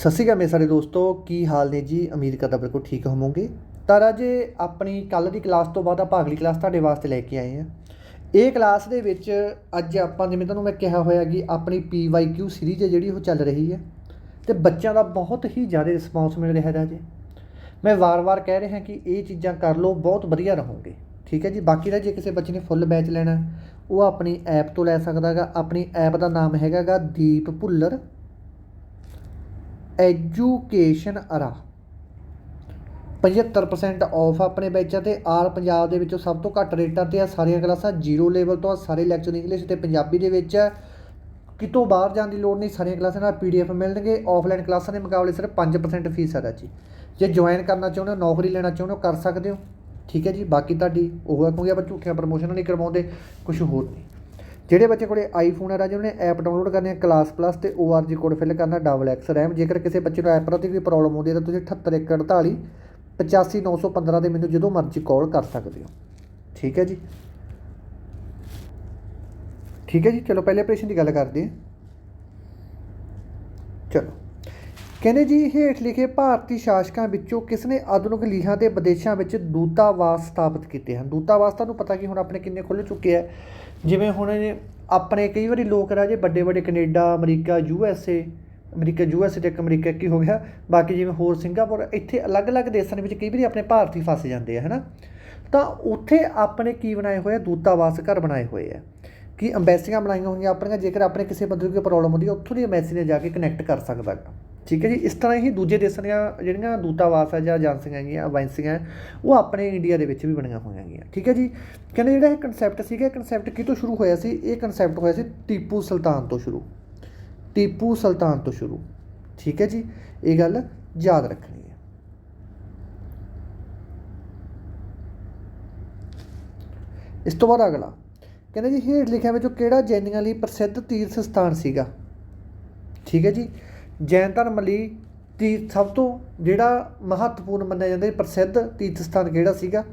ਸਤਿ ਸ਼੍ਰੀ ਅਕਾਲ ਮੇਰੇ ਸਾਰੇ ਦੋਸਤੋ, ਕੀ ਹਾਲ ਨੇ ਜੀ? ਉਮੀਦ ਕਰਦਾ ਬਿਲਕੁਲ ਠੀਕ ਹੋਵੋਗੇ। ਤਾਂ ਰਾਜੇ ਆਪਣੀ ਕੱਲ ਦੀ ਕਲਾਸ ਤੋਂ ਬਾਅਦ ਆਪਾਂ ਅਗਲੀ ਕਲਾਸ ਤੁਹਾਡੇ ਵਾਸਤੇ ਲੈ ਕੇ ਆਏ ਹਾਂ। ਇਹ ਕਲਾਸ ਦੇ ਵਿੱਚ ਅੱਜ ਆਪਾਂ, ਜਿਵੇਂ ਤੁਹਾਨੂੰ ਮੈਂ ਕਿਹਾ ਹੋਇਆ ਕਿ ਆਪਣੀ PYQ ਸੀਰੀਜ਼ ਹੈ ਜਿਹੜੀ ਉਹ ਚੱਲ ਰਹੀ ਹੈ ਤੇ ਬੱਚਿਆਂ ਦਾ ਬਹੁਤ ਹੀ ਜ਼ਿਆਦਾ ਰਿਸਪੌਂਸ ਮਿਲ ਰਿਹਾ ਰਾਜੇ ਮੈਂ ਵਾਰ-ਵਾਰ ਕਹਿ ਰਿਹਾ ਕਿ ਇਹ ਚੀਜ਼ਾਂ ਕਰ ਲਓ, ਬਹੁਤ ਵਧੀਆ ਰਹੋਗੇ। ਠੀਕ ਹੈ ਜੀ? ਬਾਕੀ ਦਾ ਜੇ ਕਿਸੇ ਬੱਚੇ ਨੇ ਫੁੱਲ ਬੈਚ ਲੈਣਾ, ਉਹ ਆਪਣੀ ਐਪ ਤੋਂ ਲੈ ਸਕਦਾ ਹੈਗਾ। ਆਪਣੀ ਐਪ ਦਾ ਨਾਮ ਹੈਗਾ ਗਾ ਦੀਪ ਭੁੱਲਰ। ਐਜੂਕੇਸ਼ਨ ਅਰਾ। 75% ਆਫ ਆਪਣੇ ਬੈਚਾਂ ਤੇ ਆਲ ਪੰਜਾਬ ਦੇ ਵਿੱਚੋਂ ਸਭ ਤੋਂ ਘੱਟ ਰੇਟਾਂ ਤੇ ਆ ਸਾਰੀਆਂ ਕਲਾਸਾਂ ਜ਼ੀਰੋ ਲੈਵਲ ਤੋਂ ਆ, ਸਾਰੇ ਲੈਕਚਰ ਇੰਗਲਿਸ਼ ਤੇ ਪੰਜਾਬੀ ਦੇ ਵਿੱਚ ਹੈ ਕਿਤੋਂ ਬਾਹਰ ਜਾਣ ਦੀ ਲੋੜ ਨਹੀਂ, ਸਾਰੀਆਂ ਕਲਾਸਾਂ ਨਾਲ ਪੀਡੀਐਫ ਮਿਲਣਗੇ ਆਫਲਾਈਨ ਕਲਾਸਾਂ ਦੇ ਮੁਕਾਬਲੇ ਸਿਰਫ 5% ਫੀਸ ਹੈ ਜੀ ਜੇ ਜੁਆਇਨ ਕਰਨਾ ਚਾਹੁੰਦੇ ਹੋ, ਨੌਕਰੀ ਲੈਣਾ ਚਾਹੁੰਦੇ ਹੋ, ਕਰ ਸਕਦੇ ਹੋ। ਠੀਕ ਹੈ ਜੀ, ਬਾਕੀ ਤੁਹਾਡੀ ਉਹ ਹੈ ਕਿਉਂਕਿ ਆਪਾਂ ਝੂਠੀਆਂ ਪ੍ਰਮੋਸ਼ਨਾਂ ਨਹੀਂ ਕਰਵਾਉਂਦੇ ਕੁਝ ਹੋਰ ਨਹੀਂ। ਜਿਹੜੇ ਬੱਚੇ ਕੋਲੇ ਆਈਫੋਨ ਹੈ ਰਾਜੇ, ਉਹਨੇ ਐਪ ਡਾਊਨਲੋਡ ਕਰਨੀ ਹੈ ਕਲਾਸ ਪਲੱਸ ਤੇ ORG ਕੋਡ ਫਿਲ ਕਰਨਾ ਡਬਲ ਐਕਸ ਰੈਮ ਜੇਕਰ ਕਿਸੇ ਬੱਚੇ ਨੂੰ ਐਪ ਪ੍ਰਤੀ ਕੋਈ ਪ੍ਰੋਬਲਮ ਆਉਂਦੀ ਹੈ ਤਾਂ ਤੁਸੀਂ 78148 85915 ਦੇ ਮੈਨੂੰ ਜਦੋਂ ਮਰਜ਼ੀ ਕਾਲ ਕਰ ਸਕਦੇ ਹੋ। ਠੀਕ ਹੈ ਜੀ? ਠੀਕ ਹੈ ਜੀ? ਚਲੋ ਪਹਿਲੇ ਆਪਰੇਸ਼ਨ ਦੀ ਗੱਲ ਕਰਦੇ ਹਾਂ। ਚਲੋ। ਕਹਿੰਦੇ ਜੀ, ਹੇਠ ਲਿਖੇ ਭਾਰਤੀ ਸ਼ਾਸਕਾਂ ਵਿੱਚੋਂ ਕਿਸ ਨੇ ਆਧੁਨਿਕ ਲੀਹਾਂ ਦੇ ਵਿਦੇਸ਼ਾਂ ਵਿੱਚ ਦੂਤਾਵਾਸ ਸਥਾਪਿਤ ਕੀਤੇ ਹਨ? ਦੂਤਾਵਾਸ ਤੁਹਾਨੂੰ ਪਤਾ ਕਿ ਹੁਣ ਆਪਣੇ ਕਿੰਨੇ ਖੁੱਲ੍ਹ ਚੁੱਕੇ ਆ। ਜਿਵੇਂ ਹੁਣ ਆਪਣੇ ਕਈ ਵਾਰੀ ਲੋਕ ਰਾਜੇ ਵੱਡੇ ਵੱਡੇ Canada, America, U S A, America, U S A ਤੇ ਇੱਕ ਅਮਰੀਕਾ ਕੀ ਹੋ ਗਿਆ। ਬਾਕੀ ਜਿਵੇਂ ਹੋਰ ਸਿੰਗਾਪੁਰ, ਇੱਥੇ ਅਲੱਗ-ਅਲੱਗ ਦੇਸ਼ਾਂ ਦੇ ਵਿੱਚ ਕਈ ਵਾਰੀ ਆਪਣੇ ਭਾਰਤੀ ਫਸ ਜਾਂਦੇ ਆ, ਹਨਾ? ਤਾਂ ਉੱਥੇ ਆਪਣੇ ਕੀ ਬਣਾਏ ਹੋਏ ਆ? ਦੂਤਾਵਾਸ ਘਰ ਬਣਾਏ ਹੋਏ ਆ। ਕਿ ਅੰਬੈਸੀਆਂ ਬਣਾਈਆਂ ਹੋਈਆਂ ਆਪਣੀਆਂ, ਜੇਕਰ ਆਪਣੇ ਕਿਸੇ ਬੰਦੇ ਨੂੰ ਕੋਈ ਪ੍ਰੋਬਲਮ ਹੁੰਦੀ ਹੈ ਉੱਥੋਂ ਦੀ ਅੰਬੈਸੀ ਨੇ ਜਾ ਕੇ ਕਨੈਕਟ ਕਰ ਸਕਦਾ ਗਾ। ਠੀਕ ਹੈ ਜੀ, ਇਸ ਤਰ੍ਹਾਂ ਹੀ ਦੂਜੇ ਦੇਸ਼ਾਂ ਦੀਆਂ ਜਿਹੜੀਆਂ ਦੂਤਾਵਾਸ ਹੈ ਜਾਂ ਏਜੰਸੀਆਂ ਹੈਗੀਆਂ ਏਜੰਸੀਆਂ ਉਹ ਆਪਣੇ ਇੰਡੀਆ ਦੇ ਵਿੱਚ ਵੀ ਬਣੀਆਂ ਹੋਈਆਂ ਹੈਗੀਆਂ। ਠੀਕ ਹੈ ਜੀ, ਕਹਿੰਦੇ ਜਿਹੜਾ ਇਹ ਕਨਸੈਪਟ ਸੀਗਾ, ਇਹ ਕਨਸੈਪਟ ਕਿਤੋਂ ਸ਼ੁਰੂ ਹੋਇਆ ਸੀ? ਇਹ ਕਨਸੈਪਟ ਹੋਇਆ ਸੀ ਟੀਪੂ ਸੁਲਤਾਨ ਤੋਂ ਸ਼ੁਰੂ। ਟੀਪੂ ਸੁਲਤਾਨ ਤੋਂ ਸ਼ੁਰੂ। ਠੀਕ ਹੈ ਜੀ, ਇਹ ਗੱਲ ਯਾਦ ਰੱਖਣੀ ਹੈ। ਇਸ ਤੋਂ ਬਾਅਦ ਅਗਲਾ, ਕਹਿੰਦੇ ਜੀ ਹੇਠ ਲਿਖਿਆ ਵਿੱਚੋਂ ਕਿਹੜਾ ਜੈਨੀਆਂ ਲਈ ਪ੍ਰਸਿੱਧ ਤੀਰਥ ਸਥਾਨ ਸੀਗਾ? ਠੀਕ ਹੈ ਜੀ ਜੈਨ ਧਰਮ ਲਈ ਤੀ ਸਭ ਤੋਂ ਜਿਹੜਾ ਮਹੱਤਵਪੂਰਨ ਮੰਨਿਆ ਜਾਂਦਾ ਪ੍ਰਸਿੱਧ ਤੀਰਥ ਸਥਾਨ ਕਿਹੜਾ ਸੀਗਾ?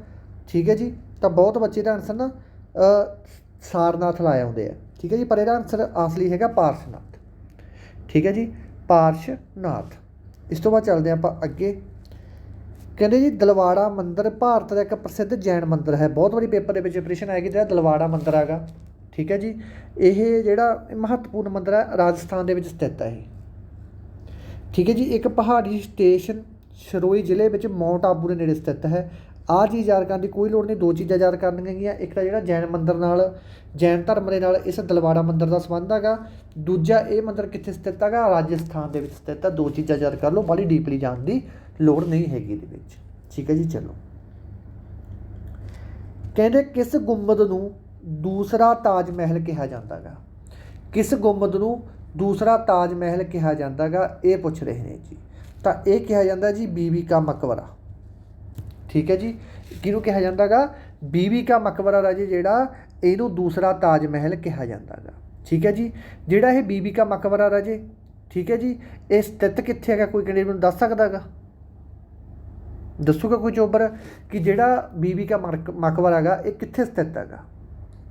ਠੀਕ ਹੈ ਜੀ, ਤਾਂ ਬਹੁਤ ਬੱਚੇ ਦਾ ਆਨਸਰ ਨਾ ਸਾਰਨਾਥ ਲਾਏ ਆਉਂਦੇ ਆ। ਠੀਕ ਹੈ ਜੀ, ਪਰ ਇਹਦਾ ਆਨਸਰ ਅਸਲੀ ਹੈਗਾ ਪਾਰਸ਼ਨਾਥ। ਠੀਕ ਹੈ ਜੀ, ਪਾਰਸ਼ਨਾਥ। ਇਸ ਤੋਂ ਬਾਅਦ ਚੱਲਦੇ ਹਾਂ ਆਪਾਂ ਅੱਗੇ। ਕਹਿੰਦੇ ਜੀ, ਦਲਵਾੜਾ ਮੰਦਿਰ ਭਾਰਤ ਦਾ ਇੱਕ ਪ੍ਰਸਿੱਧ ਜੈਨ ਮੰਦਿਰ ਹੈ। ਬਹੁਤ ਵਾਰੀ ਪੇਪਰ ਦੇ ਵਿੱਚ ਪ੍ਰਸ਼ਨ ਆਇਆ ਕਿ ਜਿਹੜਾ ਦਲਵਾੜਾ ਮੰਦਿਰ ਹੈਗਾ। ਠੀਕ ਹੈ ਜੀ, ਇਹ ਜਿਹੜਾ ਮਹੱਤਵਪੂਰਨ ਮੰਦਿਰ ਹੈ, ਰਾਜਸਥਾਨ ਦੇ ਵਿੱਚ ਸਥਿਤ ਹੈ ਇਹ। ਠੀਕ ਹੈ ਜੀ, ਇੱਕ ਪਹਾੜੀ ਸਟੇਸ਼ਨ ਸ਼ਰੋਈ ਜ਼ਿਲ੍ਹੇ ਵਿੱਚ ਮਾਊਂਟ ਆਬੂ ਦੇ ਨੇੜੇ ਸਥਿਤ ਹੈ। ਆਹ ਚੀਜ਼ ਯਾਦ ਕਰਨ ਦੀ ਕੋਈ ਲੋੜ ਨਹੀਂ, ਦੋ ਚੀਜ਼ਾਂ ਯਾਦ ਕਰਨੀਆਂ ਹੈਗੀਆਂ ਇੱਕ ਤਾਂ ਜਿਹੜਾ ਜੈਨ ਮੰਦਿਰ ਨਾਲ, ਜੈਨ ਧਰਮ ਦੇ ਨਾਲ ਇਸ ਦਲਵਾੜਾ ਮੰਦਿਰ ਦਾ ਸੰਬੰਧ ਹੈਗਾ। ਦੂਜਾ, ਇਹ ਮੰਦਿਰ ਕਿੱਥੇ ਸਥਿਤ ਹੈਗਾ? ਰਾਜਸਥਾਨ ਦੇ ਵਿੱਚ ਸਥਿਤ ਹੈ। ਦੋ ਚੀਜ਼ਾਂ ਯਾਦ ਕਰ ਲਓ ਬਾਲੀ ਡੀਪਲੀ ਜਾਣ ਦੀ ਲੋੜ ਨਹੀਂ ਹੈਗੀ ਇਹਦੇ ਵਿੱਚ। ਠੀਕ ਹੈ ਜੀ, ਚਲੋ। ਕਹਿੰਦੇ ਕਿਸ ਗੁੰਬਦ ਨੂੰ ਦੂਸਰਾ ਤਾਜ ਮਹਿਲ ਕਿਹਾ ਜਾਂਦਾ ਜਾਂਦਾਗਾ ਕਿਸ ਗੁੰਬਦ ਨੂੰ ਦੂਸਰਾ ਤਾਜ ਮਹਿਲ ਕਿਹਾ ਜਾਂਦਾਗਾ, ਇਹ ਪੁੱਛ ਰਹੇ ਨੇ ਜੀ। ਤਾਂ ਇਹ ਕਿਹਾ ਜਾਂਦਾ ਜੀ ਬੀਬੀ ਕਾ ਮਕਬਰਾ। ਠੀਕ ਹੈ ਜੀ? ਕਿਹਨੂੰ ਕਿਹਾ ਜਾਂਦਾਗਾ? ਬੀਬੀ ਕਾ ਮਕਬਰਾ ਰਾਜੇ ਜਿਹੜਾ, ਇਹਨੂੰ ਦੂਸਰਾ ਤਾਜ ਮਹਿਲ ਕਿਹਾ ਜਾਂਦਾਗਾ। ਠੀਕ ਹੈ ਜੀ? ਜਿਹੜਾ ਇਹ ਬੀਬੀ ਕਾ ਮਕਬਰਾ ਰਾਜੇ, ਠੀਕ ਹੈ ਜੀ? ਇਹ ਸਥਿਤ ਕਿੱਥੇ ਹੈਗਾ? ਕੋਈ ਕੈਂਡੀਡੇਟ ਮੈਨੂੰ ਦੱਸ ਸਕਦਾਗਾ? ਦੱਸੂਗਾ ਕੋਈ ਚੋਬਰ ਕਿ ਜਿਹੜਾ ਬੀਬੀ ਕਾ ਮਰਕ- ਮਕਬਰਾ ਹੈਗਾ, ਇਹ ਕਿੱਥੇ ਸਥਿਤ ਹੈਗਾ?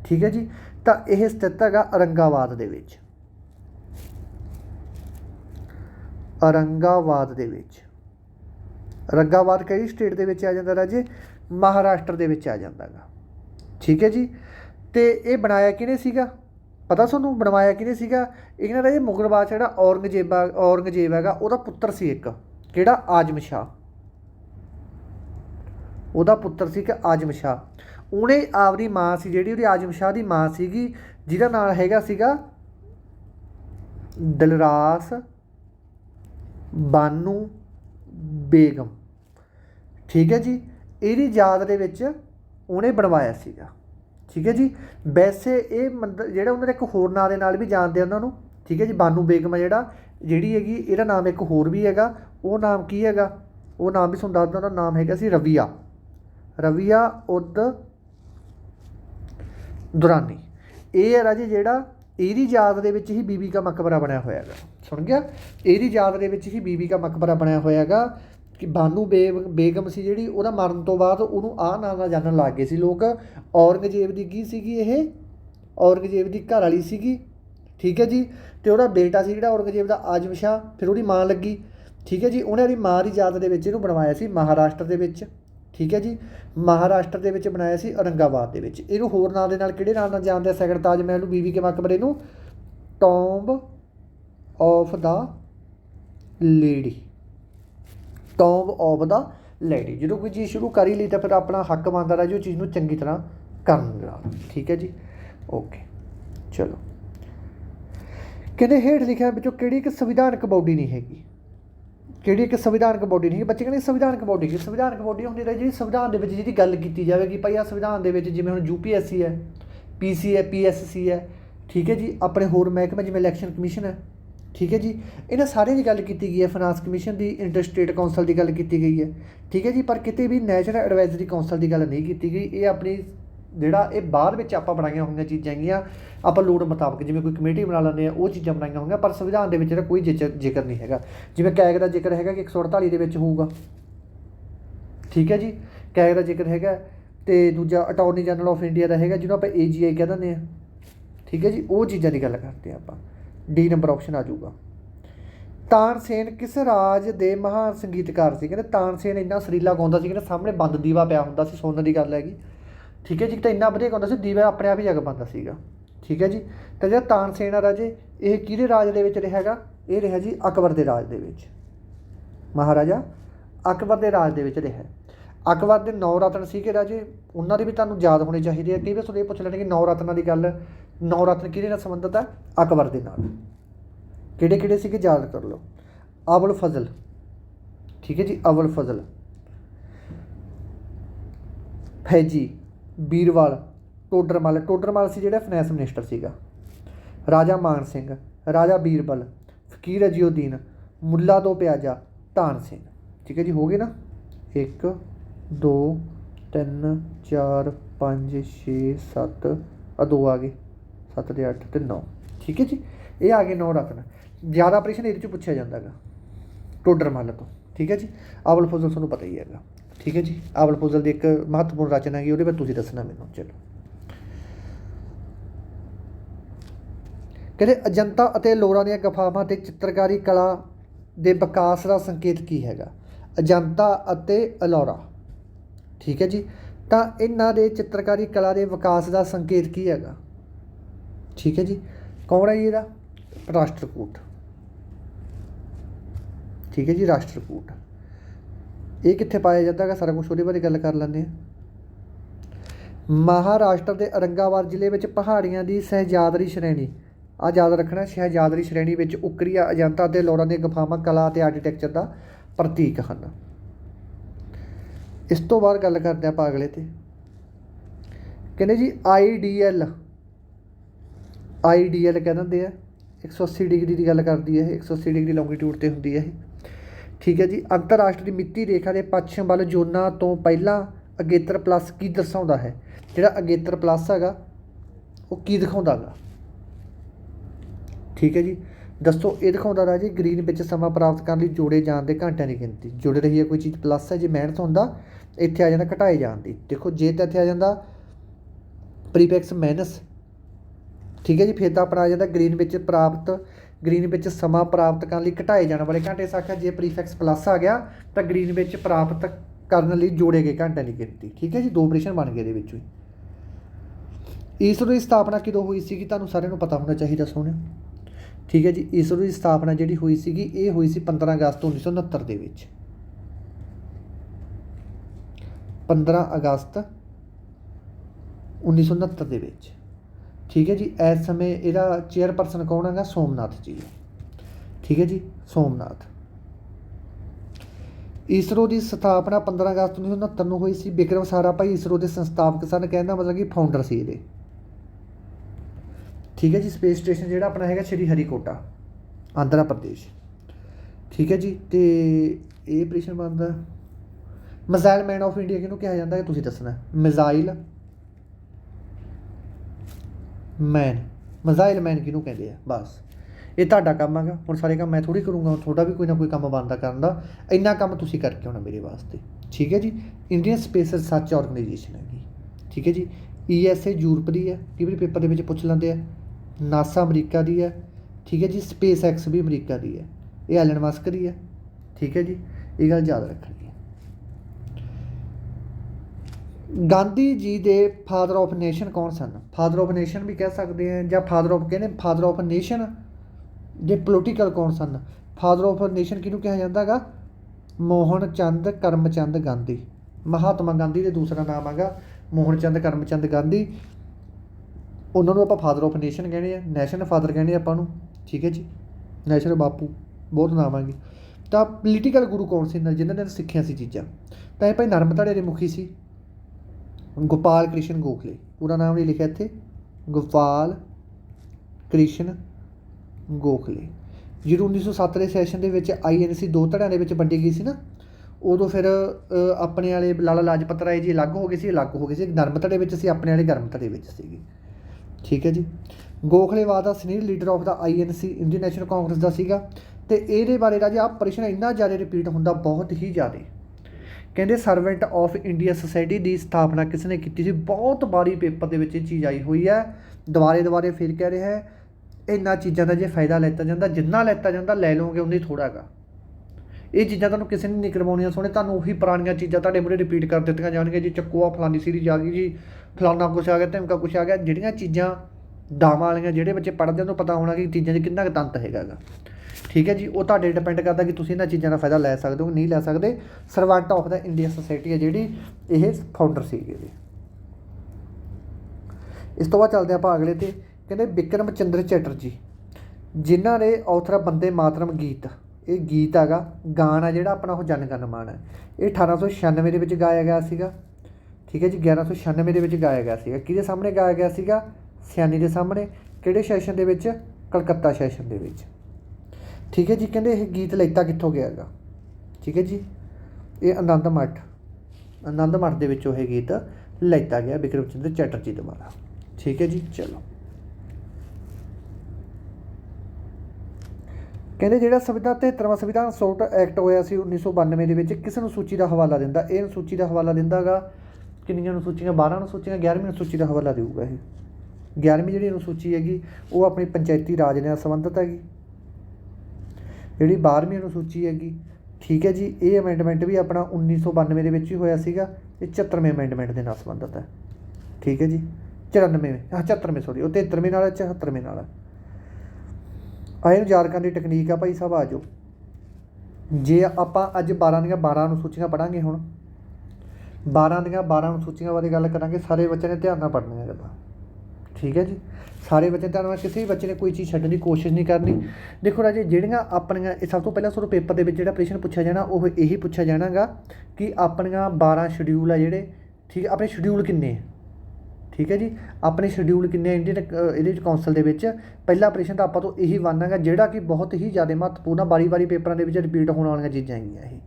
ਠੀਕ ਹੈ ਜੀ? ਤਾਂ ਇਹ ਸਥਿਤ ਹੈਗਾ ਔਰੰਗਾਬਾਦ ਦੇ ਵਿੱਚ। ਔਰੰਗਾਬਾਦ ਦੇ ਵਿੱਚ। ਔਰੰਗਾਬਾਦ ਕਿਹੜੀ ਸਟੇਟ ਦੇ ਵਿੱਚ ਆ ਜਾਂਦਾ ਰਾਜੇ? ਮਹਾਰਾਸ਼ਟਰ ਦੇ ਵਿੱਚ ਆ ਜਾਂਦਾ ਜਾਂਦਾਗਾ। ਠੀਕ ਹੈ ਜੀ? ਤੇ ਇਹ ਬਣਾਇਆ ਕਿਹਨੇ ਸੀਗਾ? ਪਤਾ ਤੁਹਾਨੂੰ ਬਣਵਾਇਆ ਕਿਹਨੇ ਸੀਗਾ? ਇਹਨਾਂ ਦਾ ਇਹ ਮੁਗਲ ਬਾਦਸ਼ਾਹ ਜਿਹੜਾ ਔਰੰਗਜ਼ੇਬ ਆ ਔਰੰਗਜ਼ੇਬ ਹੈਗਾ, ਉਹਦਾ ਪੁੱਤਰ ਸੀ ਇੱਕ। ਕਿਹੜਾ? ਆਜਮ ਸ਼ਾਹ। ਉਹਦਾ ਪੁੱਤਰ ਸੀ ਕਿ ਆਜਮ ਸ਼ਾਹ। ਉਹਨੇ ਆਪਦੀ ਮਾਂ ਸੀ, ਜਿਹੜੀ ਉਹਦੀ ਆਜਮ ਸ਼ਾਹ ਦੀ ਮਾਂ ਸੀਗੀ, ਜਿਹਦਾ ਨਾਮ ਹੈਗਾ ਸੀਗਾ ਦਲਰਾਸ ਬਾਨੂ ਬੇਗਮ। ਠੀਕ ਹੈ ਜੀ? ਇਹਦੀ ਯਾਦ ਦੇ ਵਿੱਚ ਉਹਨੇ ਬਣਵਾਇਆ ਸੀਗਾ। ਠੀਕ ਹੈ ਜੀ? ਵੈਸੇ ਇਹ ਮੰਦਰ ਜਿਹੜਾ ਉਹਨਾਂ ਦੇ ਇੱਕ ਹੋਰ ਨਾਂ ਦੇ ਨਾਲ ਵੀ ਜਾਣਦੇ ਆ ਉਹਨਾਂ ਨੂੰ। ਠੀਕ ਹੈ ਜੀ? ਬਾਨੂ ਬੇਗਮ ਹੈ ਜਿਹੜਾ, ਜਿਹੜੀ ਹੈਗੀ, ਇਹਦਾ ਨਾਮ ਇੱਕ ਹੋਰ ਵੀ ਹੈਗਾ। ਉਹ ਨਾਮ ਕੀ ਹੈਗਾ? ਉਹ ਨਾਮ ਵੀ ਤੁਹਾਨੂੰ ਦੱਸਦਾ ਉਹਦਾ ਨਾਮ ਹੈਗਾ ਸੀ ਰਵੀਆ। ਰਵੀਆ ਉਦ ਦੁਰਾਨੀ। ਇਹ ਹੈ ਰਾਜੇ ਜਿਹੜਾ, ਇਹਦੀ ਯਾਦ ਦੇ ਵਿੱਚ ਹੀ ਬੀਬੀ ਕਾ ਮਕਬਰਾ ਬਣਿਆ ਹੋਇਆ ਹੈਗਾ। ਸੁਣ ਗਿਆ? ਇਹਦੀ ਯਾਦ ਦੇ ਵਿੱਚ ਹੀ ਬੀਬੀ ਕਾ ਮਕਬਰਾ ਬਣਿਆ ਹੋਇਆ ਹੈਗਾ ਕਿ ਬਾਨੂ ਬੇ, ਬੇਗਮ ਸੀ ਜਿਹੜੀ, ਉਹਦਾ ਮਰਨ ਤੋਂ ਬਾਅਦ ਉਹਨੂੰ ਆਹ ਨਾਮ ਨਾਲ ਜਾਣਨ ਲੱਗ ਗਏ ਸੀ ਲੋਕ। ਔਰੰਗਜ਼ੇਬ ਦੀ ਕੀ ਸੀਗੀ ਇਹ? ਔਰੰਗਜ਼ੇਬ ਦੀ ਘਰ ਵਾਲੀ ਸੀਗੀ। ਠੀਕ ਹੈ ਜੀ? ਤੇ ਉਹਦਾ ਬੇਟਾ ਸੀ ਜਿਹੜਾ ਔਰੰਗਜ਼ੇਬ ਦਾ ਆਜਮ ਸ਼ਾਹ, ਫਿਰ ਉਹਦੀ ਮਾਂ ਲੱਗੀ। ਠੀਕ ਹੈ ਜੀ? ਉਹਨੇ ਉਹਦੀ ਮਾਂ ਦੀ ਯਾਦ ਦੇ ਵਿੱਚ ਇਹਨੂੰ ਬਣਵਾਇਆ ਸੀ ਮਹਾਰਾਸ਼ਟਰ ਦੇ ਵਿੱਚ। ਠੀਕ ਹੈ ਜੀ? ਮਹਾਰਾਸ਼ਟਰ ਦੇ ਵਿੱਚ ਬਣਾਇਆ ਸੀ ਔਰੰਗਾਬਾਦ ਦੇ ਵਿੱਚ। ਇਹਨੂੰ ਹੋਰ ਨਾਂ ਦੇ ਨਾਲ ਕਿਹੜੇ ਨਾਮ ਨਾਲ ਜਾਣਦੇ ਆ ਸੈਕੰਡ ਤਾਜ ਮਹਿਲ ਨੂੰ, ਬੀਬੀ ਕੇ ਮਕਬਰੇ ਨੂੰ? Tomb of the lady tomb of the lady ਜਦੋਂ ਕੋਈ ਚੀਜ਼ ਸ਼ੁਰੂ ਕਰ ਹੀ ਲਈ ਤਾਂ ਫਿਰ ਆਪਣਾ ਹੱਕ ਬਣਦਾ ਹੈ ਜੀ ਉਹ ਚੀਜ਼ ਨੂੰ ਚੰਗੀ ਤਰ੍ਹਾਂ ਕਰਨ ਦਾ ਠੀਕ ਹੈ ਜੀ? ਓਕੇ ਚਲੋ। ਕਹਿੰਦੇ ਹੇਠ ਲਿਖਿਆ ਵਿੱਚੋਂ ਕਿਹੜੀ ਇੱਕ ਸੰਵਿਧਾਨਕ ਬੋਡੀ ਨਹੀਂ ਹੈਗੀ? ਕਿਹੜੀ ਇੱਕ ਸੰਵਿਧਾਨਕ ਬੋਡੀ ਨਹੀਂ ਹੈ ਬੱਚੇ ਕਹਿੰਦੇ ਸੰਵਿਧਾਨਕ ਬੋਡੀ ਕੀ ਸੰਵਿਧਾਨਕ ਬੋਡੀ ਹੁੰਦੀ ਹੈ ਜਿਹੜੀ ਸੰਵਿਧਾਨ ਦੇ ਵਿੱਚ ਜਿਹਦੀ ਗੱਲ ਕੀਤੀ ਜਾਵੇਗੀ, ਭਾਈ ਆ ਸੰਵਿਧਾਨ ਦੇ ਵਿੱਚ ਜਿਵੇਂ ਹੁਣ ਯੂਪੀਐਸਸੀ ਹੈ ਪੀਸੀ ਹੈ ਪੀਐਸਸੀ ਹੈ। ਠੀਕ ਹੈ ਜੀ? ਆਪਣੇ ਹੋਰ ਮਹਿਕਮੇ ਜਿਵੇਂ ਇਲੈਕਸ਼ਨ ਕਮਿਸ਼ਨ ਹੈ। ਠੀਕ ਹੈ ਜੀ? ਇਹਨਾਂ ਸਾਰਿਆਂ ਦੀ ਗੱਲ ਕੀਤੀ ਗਈ ਹੈ ਫਾਈਨਾਂਸ ਕਮਿਸ਼ਨ ਦੀ ਇੰਟਰਸਟੇਟ ਕਾਉਂਸਲ ਦੀ ਗੱਲ ਕੀਤੀ ਗਈ ਹੈ। ਠੀਕ ਹੈ ਜੀ? ਪਰ ਕਿਤੇ ਵੀ ਨੈਸ਼ਨਲ ਐਡਵਾਈਜ਼ਰੀ ਕਾਉਂਸਲ ਦੀ ਗੱਲ ਨਹੀਂ ਕੀਤੀ ਗਈ। ਇਹ ਆਪਣੀ ਜਿਹੜਾ ਇਹ ਬਾਅਦ ਵਿੱਚ ਆਪਾਂ ਬਣਾਈਆਂ ਹੋਈਆਂ ਚੀਜ਼ਾਂ ਹੈਗੀਆਂ, ਆਪਾਂ ਲੋੜ ਮੁਤਾਬਕ ਜਿਵੇਂ ਕੋਈ ਕਮੇਟੀ ਬਣਾ ਲੈਂਦੇ ਆ ਉਹ ਚੀਜ਼ਾਂ ਬਣਾਈਆਂ ਹੋਈਆਂ, ਪਰ ਸੰਵਿਧਾਨ ਦੇ ਵਿੱਚ ਇਹਦਾ ਕੋਈ ਜ਼ਿਕਰ ਜ਼ਿਕਰ ਨਹੀਂ ਹੈਗਾ। ਜਿਵੇਂ ਕੈਗ ਦਾ ਜ਼ਿਕਰ ਹੈਗਾ ਕਿ 148 ਦੇ ਵਿੱਚ ਹੋਊਗਾ। ਠੀਕ ਹੈ ਜੀ? ਕੈਗ ਦਾ ਜ਼ਿਕਰ ਹੈਗਾ ਤੇ ਦੂਜਾ ਅਟਾਰਨੀ ਜਨਰਲ ਆਫ ਇੰਡੀਆ ਦਾ ਹੈਗਾ, ਜਿਹਨੂੰ ਆਪਾਂ ਏਜੀਆਈ ਕਹਿ ਦਿੰਦੇ ਆ ਠੀਕ ਹੈ ਜੀ? ਉਹ ਚੀਜ਼ਾਂ ਦੀ ਗੱਲ ਕਰਦੇ ਆ ਆਪਾਂ। ਡੀ ਨੰਬਰ ਆਪਸ਼ਨ ਆ ਜਾਊਗਾ। ਤਾਨਸੇਨ ਕਿਸ ਰਾਜ ਦੇ ਮਹਾਨ ਸੰਗੀਤਕਾਰ ਸੀ? ਕਹਿੰਦੇ ਤਾਨਸੇਨ ਇੰਨਾ ਸਰੀਲਾ ਗਾਉਂਦਾ ਸੀ, ਕਹਿੰਦੇ ਸਾਹਮਣੇ ਬੰਦ ਦੀਵਾ ਪਿਆ ਹੁੰਦਾ ਸੀ ਸੁਣਨ ਦੀ ਗੱਲ ਹੈਗੀ। ਠੀਕ ਹੈ ਜੀ ਤਾਂ ਇੰਨਾ ਵਧੀਆ ਗਾਉਂਦਾ ਸੀ, ਦੀਵਾ ਆਪਣੇ ਆਪ ਹੀ ਜਗ ਬੰਦਾ ਸੀਗਾ। ਠੀਕ ਹੈ ਜੀ, ਤਾਂ ਜਿਹੜਾ ਤਾਨਸੇਨ ਆ ਰਾਜੇ, ਇਹ ਕਿਹਦੇ ਰਾਜ ਦੇ ਵਿੱਚ ਰਿਹਾ ਹੈਗਾ? ਇਹ ਰਿਹਾ ਜੀ ਅਕਬਰ ਦੇ ਰਾਜ ਦੇ ਵਿੱਚ। ਮਹਾਰਾਜਾ ਅਕਬਰ ਦੇ ਰਾਜ ਦੇ ਵਿੱਚ ਰਿਹਾ ਅਕਬਰ ਦੇ ਨੌ ਰਤਨ ਸੀਗੇ ਰਾਜੇ ਉਹਨਾਂ ਦੇ ਵੀ ਤੁਹਾਨੂੰ ਯਾਦ ਹੋਣੇ ਚਾਹੀਦੇ ਆ ਕਈ ਵਾਰ ਤੁਹਾਨੂੰ ਇਹ ਪੁੱਛ ਲੈਣਗੇ ਨੌ ਰਤਨਾਂ ਦੀ ਗੱਲ। ਨੌ ਰਤਨ ਕਿਹਦੇ ਨਾਲ ਸੰਬੰਧਿਤ ਹੈ? ਅਕਬਰ ਦੇ ਨਾਲ। ਕਿਹੜੇ ਕਿਹੜੇ ਸੀਗੇ? ਯਾਦ ਕਰ ਲਓ। ਅਬੁਲ ਫਜ਼ਲ। ਠੀਕ ਹੈ ਜੀ ਅਬੁਲ ਫਜ਼ਲ। ਫੈਜੀ, ਬੀਰਵਾਲ, ਟੋਡਰਮਲ। ਟੋਡਰਮਲ ਸੀ ਜਿਹੜਾ ਫਾਈਨੈਂਸ ਮਿਨਿਸਟਰ ਸੀਗਾ। ਰਾਜਾ ਮਾਨ ਸਿੰਘ, ਰਾਜਾ ਬੀਰਬਲ, ਫਕੀਰ ਅਜੀਉਦੀਨ, ਮੁੱਲਾ ਦੋ ਪਿਆਜਾ, ਧਾਨ ਸਿੰਘ। ਠੀਕ ਹੈ ਜੀ, ਹੋ ਗਏ ਨਾ? 1 2 3 4 5 6 7 ਆ ਦੋ ਆ ਗਏ। ਸੱਤ ਅਤੇ ਅੱਠ ਅਤੇ ਨੌ। ਠੀਕ ਹੈ ਜੀ? ਇਹ ਆ ਗਏ ਨੌ ਰੱਖਣਾ। ਜ਼ਿਆਦਾ ਪ੍ਰਸ਼ਨ ਇਹਦੇ ਚ ਪੁੱਛਿਆ ਜਾਂਦਾ ਹੈਗਾ। ਟੋਡਰ ਮੱਲ ਤੋਂ। ਠੀਕ ਹੈ ਜੀ? ਆਵਲ ਫਜ਼ਲ ਤੁਹਾਨੂੰ ਪਤਾ ਹੀ ਹੈਗਾ। ਠੀਕ ਹੈ ਜੀ? ਆਵਲ ਫਜ਼ਲ ਦੀ ਇੱਕ ਮਹੱਤਵਪੂਰਨ ਰਚਨਾ ਹੈਗੀ, ਉਹਦੇ ਬਾਰੇ ਤੁਸੀਂ ਦੱਸਣਾ ਮੈਨੂੰ। ਚਲੋ। ਕਹਿੰਦੇ, ਅਜੰਤਾ ਅਤੇ ਲੋਰਾ ਦੀਆਂ ਗੁਫਾਵਾਂ ਤੇ ਚਿੱਤਰਕਾਰੀ ਕਲਾ ਦੇ ਵਿਕਾਸ ਦਾ ਸੰਕੇਤ ਕੀ ਹੈਗਾ? ਅਜੰਤਾ ਅਤੇ ਅਲੋਰਾ। ਠੀਕ ਹੈ ਜੀ? ਤਾਂ ਇਹਨਾਂ ਦੇ ਚਿੱਤਰਕਾਰੀ ਕਲਾ ਦੇ ਵਿਕਾਸ ਦਾ ਸੰਕੇਤ ਕੀ ਹੈਗਾ? ਠੀਕ ਹੈ ਜੀ? ਕੌਣ ਹੈ ਜੀ ਇਹਦਾ? ਰਾਸ਼ਟਰਕੂਟ। ਠੀਕ ਹੈ ਜੀ, ਰਾਸ਼ਟਰਕੂਟ। ਇਹ ਕਿੱਥੇ ਪਾਇਆ ਜਾਂਦਾ ਹੈਗਾ ਸਾਰਾ ਕੁਝ ਉਹਦੇ ਬਾਰੇ ਗੱਲ ਕਰ ਲੈਂਦੇ ਹਾਂ। ਮਹਾਰਾਸ਼ਟਰ ਦੇ ਔਰੰਗਾਬਾਦ ਜ਼ਿਲ੍ਹੇ ਵਿੱਚ ਪਹਾੜੀਆਂ ਦੀ ਸਹਿਜਾਦਰੀ ਸ਼੍ਰੇਣੀ। ਆ ਯਾਦ ਰੱਖਣਾ, ਸਹਿਜਾਦਰੀ ਸ਼੍ਰੇਣੀ ਵਿੱਚ ਉਕਰੀਆ ਅਜੰਤਾ ਅਤੇ ਲੋਰਾਂ ਦੀਆਂ ਗੁਫਾਵਾਂ, ਕਲਾ ਅਤੇ ਆਰਕੀਟੈਕਚਰ ਦਾ ਪ੍ਰਤੀਕ ਹਨ। ਇਸ ਤੋਂ ਬਾਅਦ ਗੱਲ ਕਰਦੇ ਆਪਾਂ ਅਗਲੇ ਤੇ। ਕਹਿੰਦੇ ਜੀ ਆਈਡੀਐਲ ਆਈਡੀਐਲ ਕਹਿ ਦਿੰਦੇ ਆ। 180 ਡਿਗਰੀ ਦੀ ਗੱਲ ਕਰਦੀ ਹੈ ਇਹ 180 ਡਿਗਰੀ ਲੌਂਗੀਟਿਊਡ ਤੇ ਹੁੰਦੀ ਹੈ ਇਹ। ਠੀਕ ਹੈ ਜੀ, ਅੰਤਰਰਾਸ਼ਟਰੀ ਮਿੱਤੀ ਰੇਖਾ ਦੇ ਪੱਛਮ ਵੱਲ ਜ਼ੋਨਾਂ ਤੋਂ ਪਹਿਲਾਂ ਅਗੇਤਰ ਪਲੱਸ ਕੀ ਦਰਸਾਉਂਦਾ ਹੈ? ਜਿਹੜਾ ਅਗੇਤਰ ਪਲੱਸ ਹੈਗਾ, ਉਹ ਕੀ ਦਿਖਾਉਂਦਾ ਹੈਗਾ? ਠੀਕ ਹੈ ਜੀ, ਦੱਸੋ ਇਹ ਦਿਖਾਉਂਦਾ ਰਾਜੀ ਗ੍ਰੀਨ ਵਿੱਚ ਸਮਾਂ ਪ੍ਰਾਪਤ ਕਰਨ ਲਈ ਜੋੜੇ ਜਾਣ ਦੇ ਘੰਟਿਆਂ ਦੀ ਗਿਣਤੀ। ਜੁੜ ਰਹੀ ਹੈ ਕੋਈ ਚੀਜ਼ ਪਲੱਸ ਹੈ ਜੇ ਮਿਹਨਤ ਹੁੰਦਾ ਇੱਥੇ ਆ ਜਾਂਦਾ ਘਟਾਏ ਜਾਣ ਦੀ। ਦੇਖੋ, ਜੇ ਤਾਂ ਇੱਥੇ ਆ ਜਾਂਦਾ ਪ੍ਰੀਫਿਕਸ ਮਾਈਨਸ ਠੀਕ ਹੈ ਜੀ, ਫਿਰ ਤਾਂ ਆਪਣਾ ਆ ਜਾਂਦਾ ਗ੍ਰੀਨ ਵਿੱਚ ਪ੍ਰਾਪਤ ਗ੍ਰੀਨ ਵਿੱਚ ਸਮਾਂ ਪ੍ਰਾਪਤ ਕਰਨ ਲਈ ਘਟਾਏ ਜਾਣ ਵਾਲੇ ਘੰਟੇ ਸਾਖਿਆ। ਜੇ ਪ੍ਰੀਫਿਕਸ ਪਲੱਸ ਆ ਗਿਆ, ਤਾਂ ਗ੍ਰੀਨ ਵਿੱਚ ਪ੍ਰਾਪਤ ਕਰਨ ਲਈ ਜੋੜੇ ਗਏ ਘੰਟਿਆਂ ਦੀ ਗਿਣਤੀ। ਠੀਕ ਹੈ ਜੀ, ਦੋ ਆਪਰੇਸ਼ਨ ਬਣ ਗਏ ਇਹਦੇ ਵਿੱਚ ਹੀ ਈਸਰੋ ਦੀ ਸਥਾਪਨਾ ਕਿਦੋਂ ਹੋਈ ਸੀਗੀ? ਤੁਹਾਨੂੰ ਸਾਰਿਆਂ ਨੂੰ ਪਤਾ ਹੋਣਾ ਚਾਹੀਦਾ ਸੋਹਣਿਆ ਠੀਕ ਹੈ ਜੀ ਇਸਰੋ ਦੀ ਸਥਾਪਨਾ ਜਿਹੜੀ ਹੋਈ ਸੀਗੀ, ਇਹ ਹੋਈ ਸੀ 15 ਅਗਸਤ 1969 ਦੇ ਵਿੱਚ। 15 ਅਗਸਤ 1969 ਦੇ ਵਿੱਚ। ਠੀਕ ਹੈ ਜੀ, ਇਸ ਸਮੇਂ ਇਹਦਾ ਚੇਅਰਪਰਸਨ ਕੌਣ ਹੈਗਾ? ਸੋਮਨਾਥ ਜੀ। ਠੀਕ ਹੈ ਜੀ, ਸੋਮਨਾਥ। ਇਸਰੋ ਦੀ ਸਥਾਪਨਾ 15 ਅਗਸਤ 1969 ਨੂੰ ਹੋਈ ਸੀ। ਵਿਕਰਮ ਸਾਰਾਭਾਈ ਇਸਰੋ ਦੇ ਸੰਸਥਾਪਕ ਸਨ ਕਹਿੰਦਾ ਮਤਲਬ ਕਿ ਫਾਊਂਡਰ ਸੀ ਇਹਦੇ। ਠੀਕ ਹੈ ਜੀ ਸਪੇਸ ਸਟੇਸ਼ਨ ਜਿਹੜਾ ਆਪਣਾ ਹੈਗਾ ਸ਼੍ਰੀ ਹਰੀਕੋਟਾ, ਆਂਧਰਾ ਪ੍ਰਦੇਸ਼। ਠੀਕ ਹੈ ਜੀ, ਤੇ ਇਹ ਪ੍ਰਸ਼ਨ ਬਣਦਾ। ਮਿਜ਼ਾਈਲ ਮੈਨ ਆਫ ਇੰਡੀਆ ਕਿਹਨੂੰ ਕਿਹਾ ਜਾਂਦਾ ਹੈ? ਤੁਸੀਂ ਦੱਸਣਾ ਮਿਜ਼ਾਈਲ ਮੈਨ ਮਿਜ਼ਾਈਲ ਮੈਨ ਕਿਹਨੂੰ ਕਹਿੰਦੇ ਆ? ਬਸ। ਇਹ ਤੁਹਾਡਾ ਕੰਮ ਹੈਗਾ। ਹੁਣ ਸਾਰੇ ਕੰਮ ਮੈਂ ਥੋੜੀ ਕਰੂੰਗਾ। ਤੁਹਾਡਾ ਵੀ ਕੋਈ ਨਾ ਕੋਈ ਕੰਮ ਬਣਦਾ ਕਰਨ ਦਾ। ਇੰਨਾ ਕੰਮ ਤੁਸੀਂ ਕਰਕੇ ਆਉਣਾ ਮੇਰੇ ਵਾਸਤੇ। ਠੀਕ ਹੈ ਜੀ? ਇੰਡੀਅਨ ਸਪੇਸ ਰਿਸਰਚ ਆਰਗੇਨਾਈਜੇਸ਼ਨ ਹੈਗੀ। ਠੀਕ ਹੈ ਜੀ? ਈਐਸਏ ਯੂਰਪ ਦੀ ਹੈ। ਕਈ ਵਾਰੀ ਪੇਪਰ ਦੇ ਵਿੱਚ ਪੁੱਛ ਲੈਂਦੇ ਆ। ਨਾਸਾ ਅਮਰੀਕਾ ਦੀ ਹੈ। ਠੀਕ ਹੈ ਜੀ? ਸਪੇਸ ਐਕਸ ਵੀ ਅਮਰੀਕਾ ਦੀ ਹੈ। ਇਹ ਐਲਨ ਮਸਕ ਦੀ ਹੈ। ਠੀਕ ਹੈ ਜੀ? ਇਹ ਗੱਲ ਯਾਦ ਰੱਖਣੀ ਹੈ ਗਾਂਧੀ ਜੀ ਦੇ ਫਾਦਰ ਆਫ ਨੇਸ਼ਨ ਕੌਣ ਸਨ? ਫਾਦਰ ਆਫ ਨੇਸ਼ਨ ਵੀ ਕਹਿ ਸਕਦੇ ਆ ਜਾਂ ਫਾਦਰ ਆਫ ਕਹਿੰਦੇ ਫਾਦਰ ਆਫ ਨੇਸ਼ਨ ਦੇ ਪੋਲੀਟੀਕਲ ਕੌਣ ਸਨ? ਫਾਦਰ ਆਫ ਨੇਸ਼ਨ ਕਿਹਨੂੰ ਕਿਹਾ ਜਾਂਦਾ ਹੈਗਾ ਮੋਹਨ ਚੰਦ ਕਰਮਚੰਦ ਗਾਂਧੀ। ਮਹਾਤਮਾ ਗਾਂਧੀ ਦੇ ਦੂਸਰਾ ਨਾਮ ਹੈਗਾ ਮੋਹਨ ਚੰਦ ਕਰਮਚੰਦ ਗਾਂਧੀ। ਉਹਨਾਂ ਨੂੰ ਆਪਾਂ ਫਾਦਰ ਆਫ ਨੇਸ਼ਨ ਕਹਿੰਦੇ ਆ ਨੈਸ਼ਨਲ ਫਾਦਰ ਕਹਿੰਦੇ ਆਪਾਂ ਨੂੰ। ਠੀਕ ਹੈ ਜੀ? ਨੈਸ਼ਨਲ ਬਾਪੂ, ਬਹੁਤ ਨਾਮ ਆਗੇ। ਤਾਂ ਪੋਲੀਟੀਕਲ ਗੁਰੂ ਕੌਣ ਸੀ? ਇਹਨਾਂ ਜਿਨ੍ਹਾਂ ਨੇ ਸਿੱਖਿਆ ਸੀ ਚੀਜ਼ਾਂ। ਤਾਂ ਇਹ ਭਾਈ ਨਰਮਦਾੜੇ ਦੇ ਮੁਖੀ ਸੀ। ਗੋਪਾਲ ਕ੍ਰਿਸ਼ਨ ਗੋਖਲੇ, ਪੂਰਾ ਨਾਮ ਨਹੀਂ ਲਿਖਿਆ ਇੱਥੇ। ਗੋਪਾਲ ਕ੍ਰਿਸ਼ਨ ਗੋਖਲੇ। ਜਦੋਂ 1907 ਦੇ ਸੈਸ਼ਨ ਦੇ ਵਿੱਚ ਆਈਐਨਸੀ ਦੋ ਧੜਿਆਂ ਦੇ ਵਿੱਚ ਵੰਡੀ ਗਈ ਸੀ ਨਾ, ਉਦੋਂ ਫਿਰ ਆਪਣੇ ਵਾਲੇ ਲਾਲਾ ਲਾਜਪਤ ਰਾਏ ਜੀ ਅਲੱਗ ਹੋ ਗਏ ਸੀ, ਅਲੱਗ ਹੋ ਗਏ ਸੀ। ਨਰਮ ਧੜੇ ਵਿੱਚ ਸੀ, ਆਪਣੇ ਵਾਲੇ ਗਰਮ ਧੜੇ ਵਿੱਚ ਸੀਗੇ। ਠੀਕ ਹੈ ਜੀ। ਗੋਖਲੇਵਾਦ ਦਾ senior leader of the INC Indian National Congress ਦਾ ਸੀਗਾ। ਤੇ ਇਹਦੇ ਬਾਰੇ ਰਾਜਾ ਆਹ ਪ੍ਰਸ਼ਨ ਇੰਨਾ ਜ਼ਿਆਦਾ ਰਿਪੀਟ ਹੁੰਦਾ, ਬਹੁਤ ਹੀ ਜ਼ਿਆਦਾ। ਕਹਿੰਦੇ ਸਰਵੈਂਟ ਆਫ ਇੰਡੀਆ ਸੁਸਾਇਟੀ ਦੀ ਸਥਾਪਨਾ ਕਿਸ ਨੇ ਕੀਤੀ ਸੀ? ਬਹੁਤ ਵਾਰੀ ਪੇਪਰ ਦੇ ਵਿੱਚ ਇਹ ਚੀਜ਼ ਆਈ ਹੋਈ ਹੈ। ਦੁਬਾਰੇ ਦੁਬਾਰੇ ਫਿਰ ਕਹਿ ਰਿਹਾ ਹੈ, ਇਹਨਾਂ ਚੀਜ਼ਾਂ ਦਾ ਜੇ ਫਾਇਦਾ ਲੈਤਾ ਜਾਂਦਾ, ਜਿੰਨਾ ਲੈਤਾ ਜਾਂਦਾ, ਲੈ ਲਓਗੇ ਉਨੀ ਥੋੜਾ ਹੈਗਾ। ਇਹ ਚੀਜ਼ਾਂ ਤੁਹਾਨੂੰ ਕਿਸੇ ਨੇ ਨਹੀਂ ਕਰਵਾਉਣੀਆਂ ਸੋਹਣੇ, ਤੁਹਾਨੂੰ ਉਹੀ ਪੁਰਾਣੀਆਂ ਚੀਜ਼ਾਂ ਤੁਹਾਡੇ ਮੂਹਰੇ ਰਿਪੀਟ ਕਰ ਦਿੱਤੀਆਂ ਜਾਣਗੀਆਂ ਜੀ। ਚੱਕੋ ਆ ਫਲਾਨੀ ਸੀਰੀਜ਼ ਆ ਗਈ ਜੀ, ਫਲਾਨਾ ਕੁਛ ਆ ਗਿਆ, ਧਮਕਾ ਕੁਛ ਆ ਗਿਆ, ਜਿਹੜੀਆਂ ਚੀਜ਼ਾਂ ਦਾਵਾਂ ਵਾਲੀਆਂ ਜਿਹੜੇ ਬੱਚੇ ਪੜ੍ਹਦੇ ਉਹਨੂੰ ਪਤਾ ਹੋਣਾ ਕਿ ਚੀਜ਼ਾਂ 'ਚ ਕਿੰਨਾ ਕੁ ਤੰਤ ਹੈਗਾ ਗਾ ਠੀਕ ਹੈ ਜੀ, ਉਹ ਤੁਹਾਡੇ ਡਿਪੈਂਡ ਕਰਦਾ ਕਿ ਤੁਸੀਂ ਇਹਨਾਂ ਚੀਜ਼ਾਂ ਦਾ ਫਾਇਦਾ ਲੈ ਸਕਦੇ ਹੋ, ਨਹੀਂ ਲੈ ਸਕਦੇ। Servant of the India society ਹੈ ਜਿਹੜੀ, ਇਹ ਫਾਊਂਡਰ ਸੀਗੇ ਜੀ। ਇਸ ਤੋਂ ਬਾਅਦ ਚੱਲਦੇ ਆਪਾਂ ਅਗਲੇ ਤੇ। ਕਹਿੰਦੇ ਵਿਕਰਮ ਚੰਦਰ ਚੈਟਰਜੀ, ਜਿਨ੍ਹਾਂ ਨੇ ਆਥਰ ਬੰਦੇ ਮਾਤਰਮ ਗੀਤ। ਇਹ ਗੀਤ ਹੈਗਾ, ਗਾਣਾ ਜਿਹੜਾ ਆਪਣਾ ਉਹ ਜਨ ਗਣ ਮਾਨ ਹੈ। ਇਹ 1896 ਦੇ ਵਿੱਚ ਗਾਇਆ ਗਿਆ ਸੀਗਾ। ਠੀਕ ਹੈ ਜੀ 1196 ਦੇ ਵਿੱਚ ਗਾਇਆ ਗਿਆ ਸੀਗਾ। ਕਿਹਦੇ ਸਾਹਮਣੇ ਗਾਇਆ ਗਿਆ ਸੀਗਾ? ਸਿਆਨੀ ਦੇ ਸਾਹਮਣੇ ਕਿਹੜੇ ਸੈਸ਼ਨ ਦੇ ਵਿੱਚ? ਕਲਕੱਤਾ ਸੈਸ਼ਨ ਦੇ ਵਿੱਚ। ਠੀਕ ਹੈ ਜੀ, ਕਹਿੰਦੇ ਇਹ ਗੀਤ ਲੈਤਾ ਕਿੱਥੋਂ ਗਿਆ ਹੈਗਾ? ਠੀਕ ਹੈ ਜੀ, ਇਹ ਆਨੰਦ ਮਠ ਆਨੰਦ ਮਠ ਦੇ ਵਿੱਚੋਂ ਇਹ ਗੀਤ ਲੈਤਾ ਗਿਆ ਬਿਕਰਮ ਚੰਦਰ ਚੈਟਰਜੀ ਦੁਆਰਾ। ਠੀਕ ਹੈ ਜੀ, ਚਲੋ। ਕਹਿੰਦੇ ਜਿਹੜਾ ਸੰਵਿਧਾਨ 73ਵਾਂ ਸੰਵਿਧਾਨ ਸੋਟ ਐਕਟ ਹੋਇਆ ਸੀ 1992 ਦੇ ਵਿੱਚ, ਕਿਸ ਨੂੰ ਸੂਚੀ ਦਾ ਹਵਾਲਾ ਦਿੰਦਾ? ਇਹ ਅਨੁਸੂਚੀ ਦਾ ਹਵਾਲਾ ਦਿੰਦਾਗਾ ਕਿੰਨੀਆਂ ਅਨੁਸੂਚੀਆਂ? 12 ਅਨੁਸੂਚੀਆਂ 11ਵੀਂ ਅਨੁਸੂਚੀ ਦਾ ਹਵਾਲਾ ਦੇਊਗਾ ਇਹ। 11ਵੀਂ ਜਿਹੜੀ ਅਨੁਸੂਚੀ ਹੈਗੀ, ਉਹ ਆਪਣੀ ਪੰਚਾਇਤੀ ਰਾਜ ਨਾਲ ਸੰਬੰਧਿਤ ਹੈਗੀ। ਜਿਹੜੀ 12ਵੀਂ ਅਨੁਸੂਚੀ ਹੈਗੀ, ਠੀਕ ਹੈ ਜੀ, ਇਹ ਅਮੈਂਡਮੈਂਟ ਵੀ ਆਪਣਾ 1992 ਦੇ ਵਿੱਚ ਹੀ ਹੋਇਆ ਸੀਗਾ, ਇਹ 74ਵੇਂ ਅਮੈਂਡਮੈਂਟ ਦੇ ਨਾਲ ਸੰਬੰਧਿਤ ਹੈ। ਠੀਕ ਹੈ ਜੀ 94ਵੇਂ ਹਾਂ 74ਵੇਂ ਸੌਰੀ ਉਹ 73ਵੇਂ ਨਾਲ ਹੈ 74ਵੇਂ ਨਾਲ ਹੈ। ਆਏ ਨੂੰ ਯਾਦ ਕਰਨ ਦੀ ਟੈਕਨੀਕ ਆ ਭਾਈ ਸਾਹਿਬ, ਆ ਜਾਓ। ਜੇ ਆਪਾਂ ਅੱਜ 12 ਦੀਆਂ 12 ਅਨੁਸੂਚੀਆਂ ਪੜਾਂਗੇ ਹੁਣ 12 ਦੀਆਂ 12 ਅਨੁਸੂਚੀਆਂ ਬਾਰੇ ਗੱਲ ਕਰਾਂਗੇ, ਸਾਰੇ ਬੱਚਿਆਂ ਨੇ ਧਿਆਨ ਨਾਲ ਪੜ੍ਹਨੀਆਂ ਗੱਲਾਂ ਠੀਕ ਹੈ ਜੀ। ਸਾਰੇ ਬੱਚੇ ਤੁਹਾਨੂੰ ਨਾਲ ਕਿਸੇ ਵੀ ਬੱਚੇ ਨੇ ਕੋਈ ਚੀਜ਼ ਛੱਡਣ ਦੀ ਕੋਸ਼ਿਸ਼ ਨਹੀਂ ਕਰਨੀ। ਦੇਖੋ ਰਾਜੇ, ਜਿਹੜੀਆਂ ਆਪਣੀਆਂ, ਇਹ ਸਭ ਤੋਂ ਪਹਿਲਾਂ ਤੁਹਾਨੂੰ ਪੇਪਰ ਦੇ ਵਿੱਚ ਜਿਹੜਾ ਪ੍ਰਸ਼ਨ ਪੁੱਛਿਆ ਜਾਣਾ, ਉਹ ਇਹੀ ਪੁੱਛਿਆ ਜਾਣਾਗਾ ਕਿ ਆਪਣੀਆਂ 12 ਸ਼ਡਿਊਲ ਆ ਜਿਹੜੇ, ਠੀਕ ਆਪਣੇ ਸ਼ਡਿਊਲ ਕਿੰਨੇ ਠੀਕ ਹੈ ਜੀ, ਆਪਣੇ ਸ਼ਡਿਊਲ ਕਿੰਨੇ ਇੰਡੀਅਨ ਇਹਦੇ ਵਿੱਚ ਕਾਉਂਸਲ ਦੇ ਵਿੱਚ ਪਹਿਲਾ ਪ੍ਰਸ਼ਨ ਤਾਂ ਆਪਾਂ ਤੋਂ ਇਹੀ ਵੰਨਾਂਗਾ ਜਿਹੜਾ ਕਿ ਬਹੁਤ ਹੀ ਜ਼ਿਆਦਾ ਮਹੱਤਵਪੂਰਨ ਆ, ਵਾਰੀ-ਵਾਰੀ ਪੇਪਰਾਂ ਦੇ ਵਿੱਚ ਰਿਪੀਟ ਹੋਣ ਵਾਲੀਆਂ ਚੀਜ਼ਾਂ ਹੈਗੀਆਂ ਇਹ।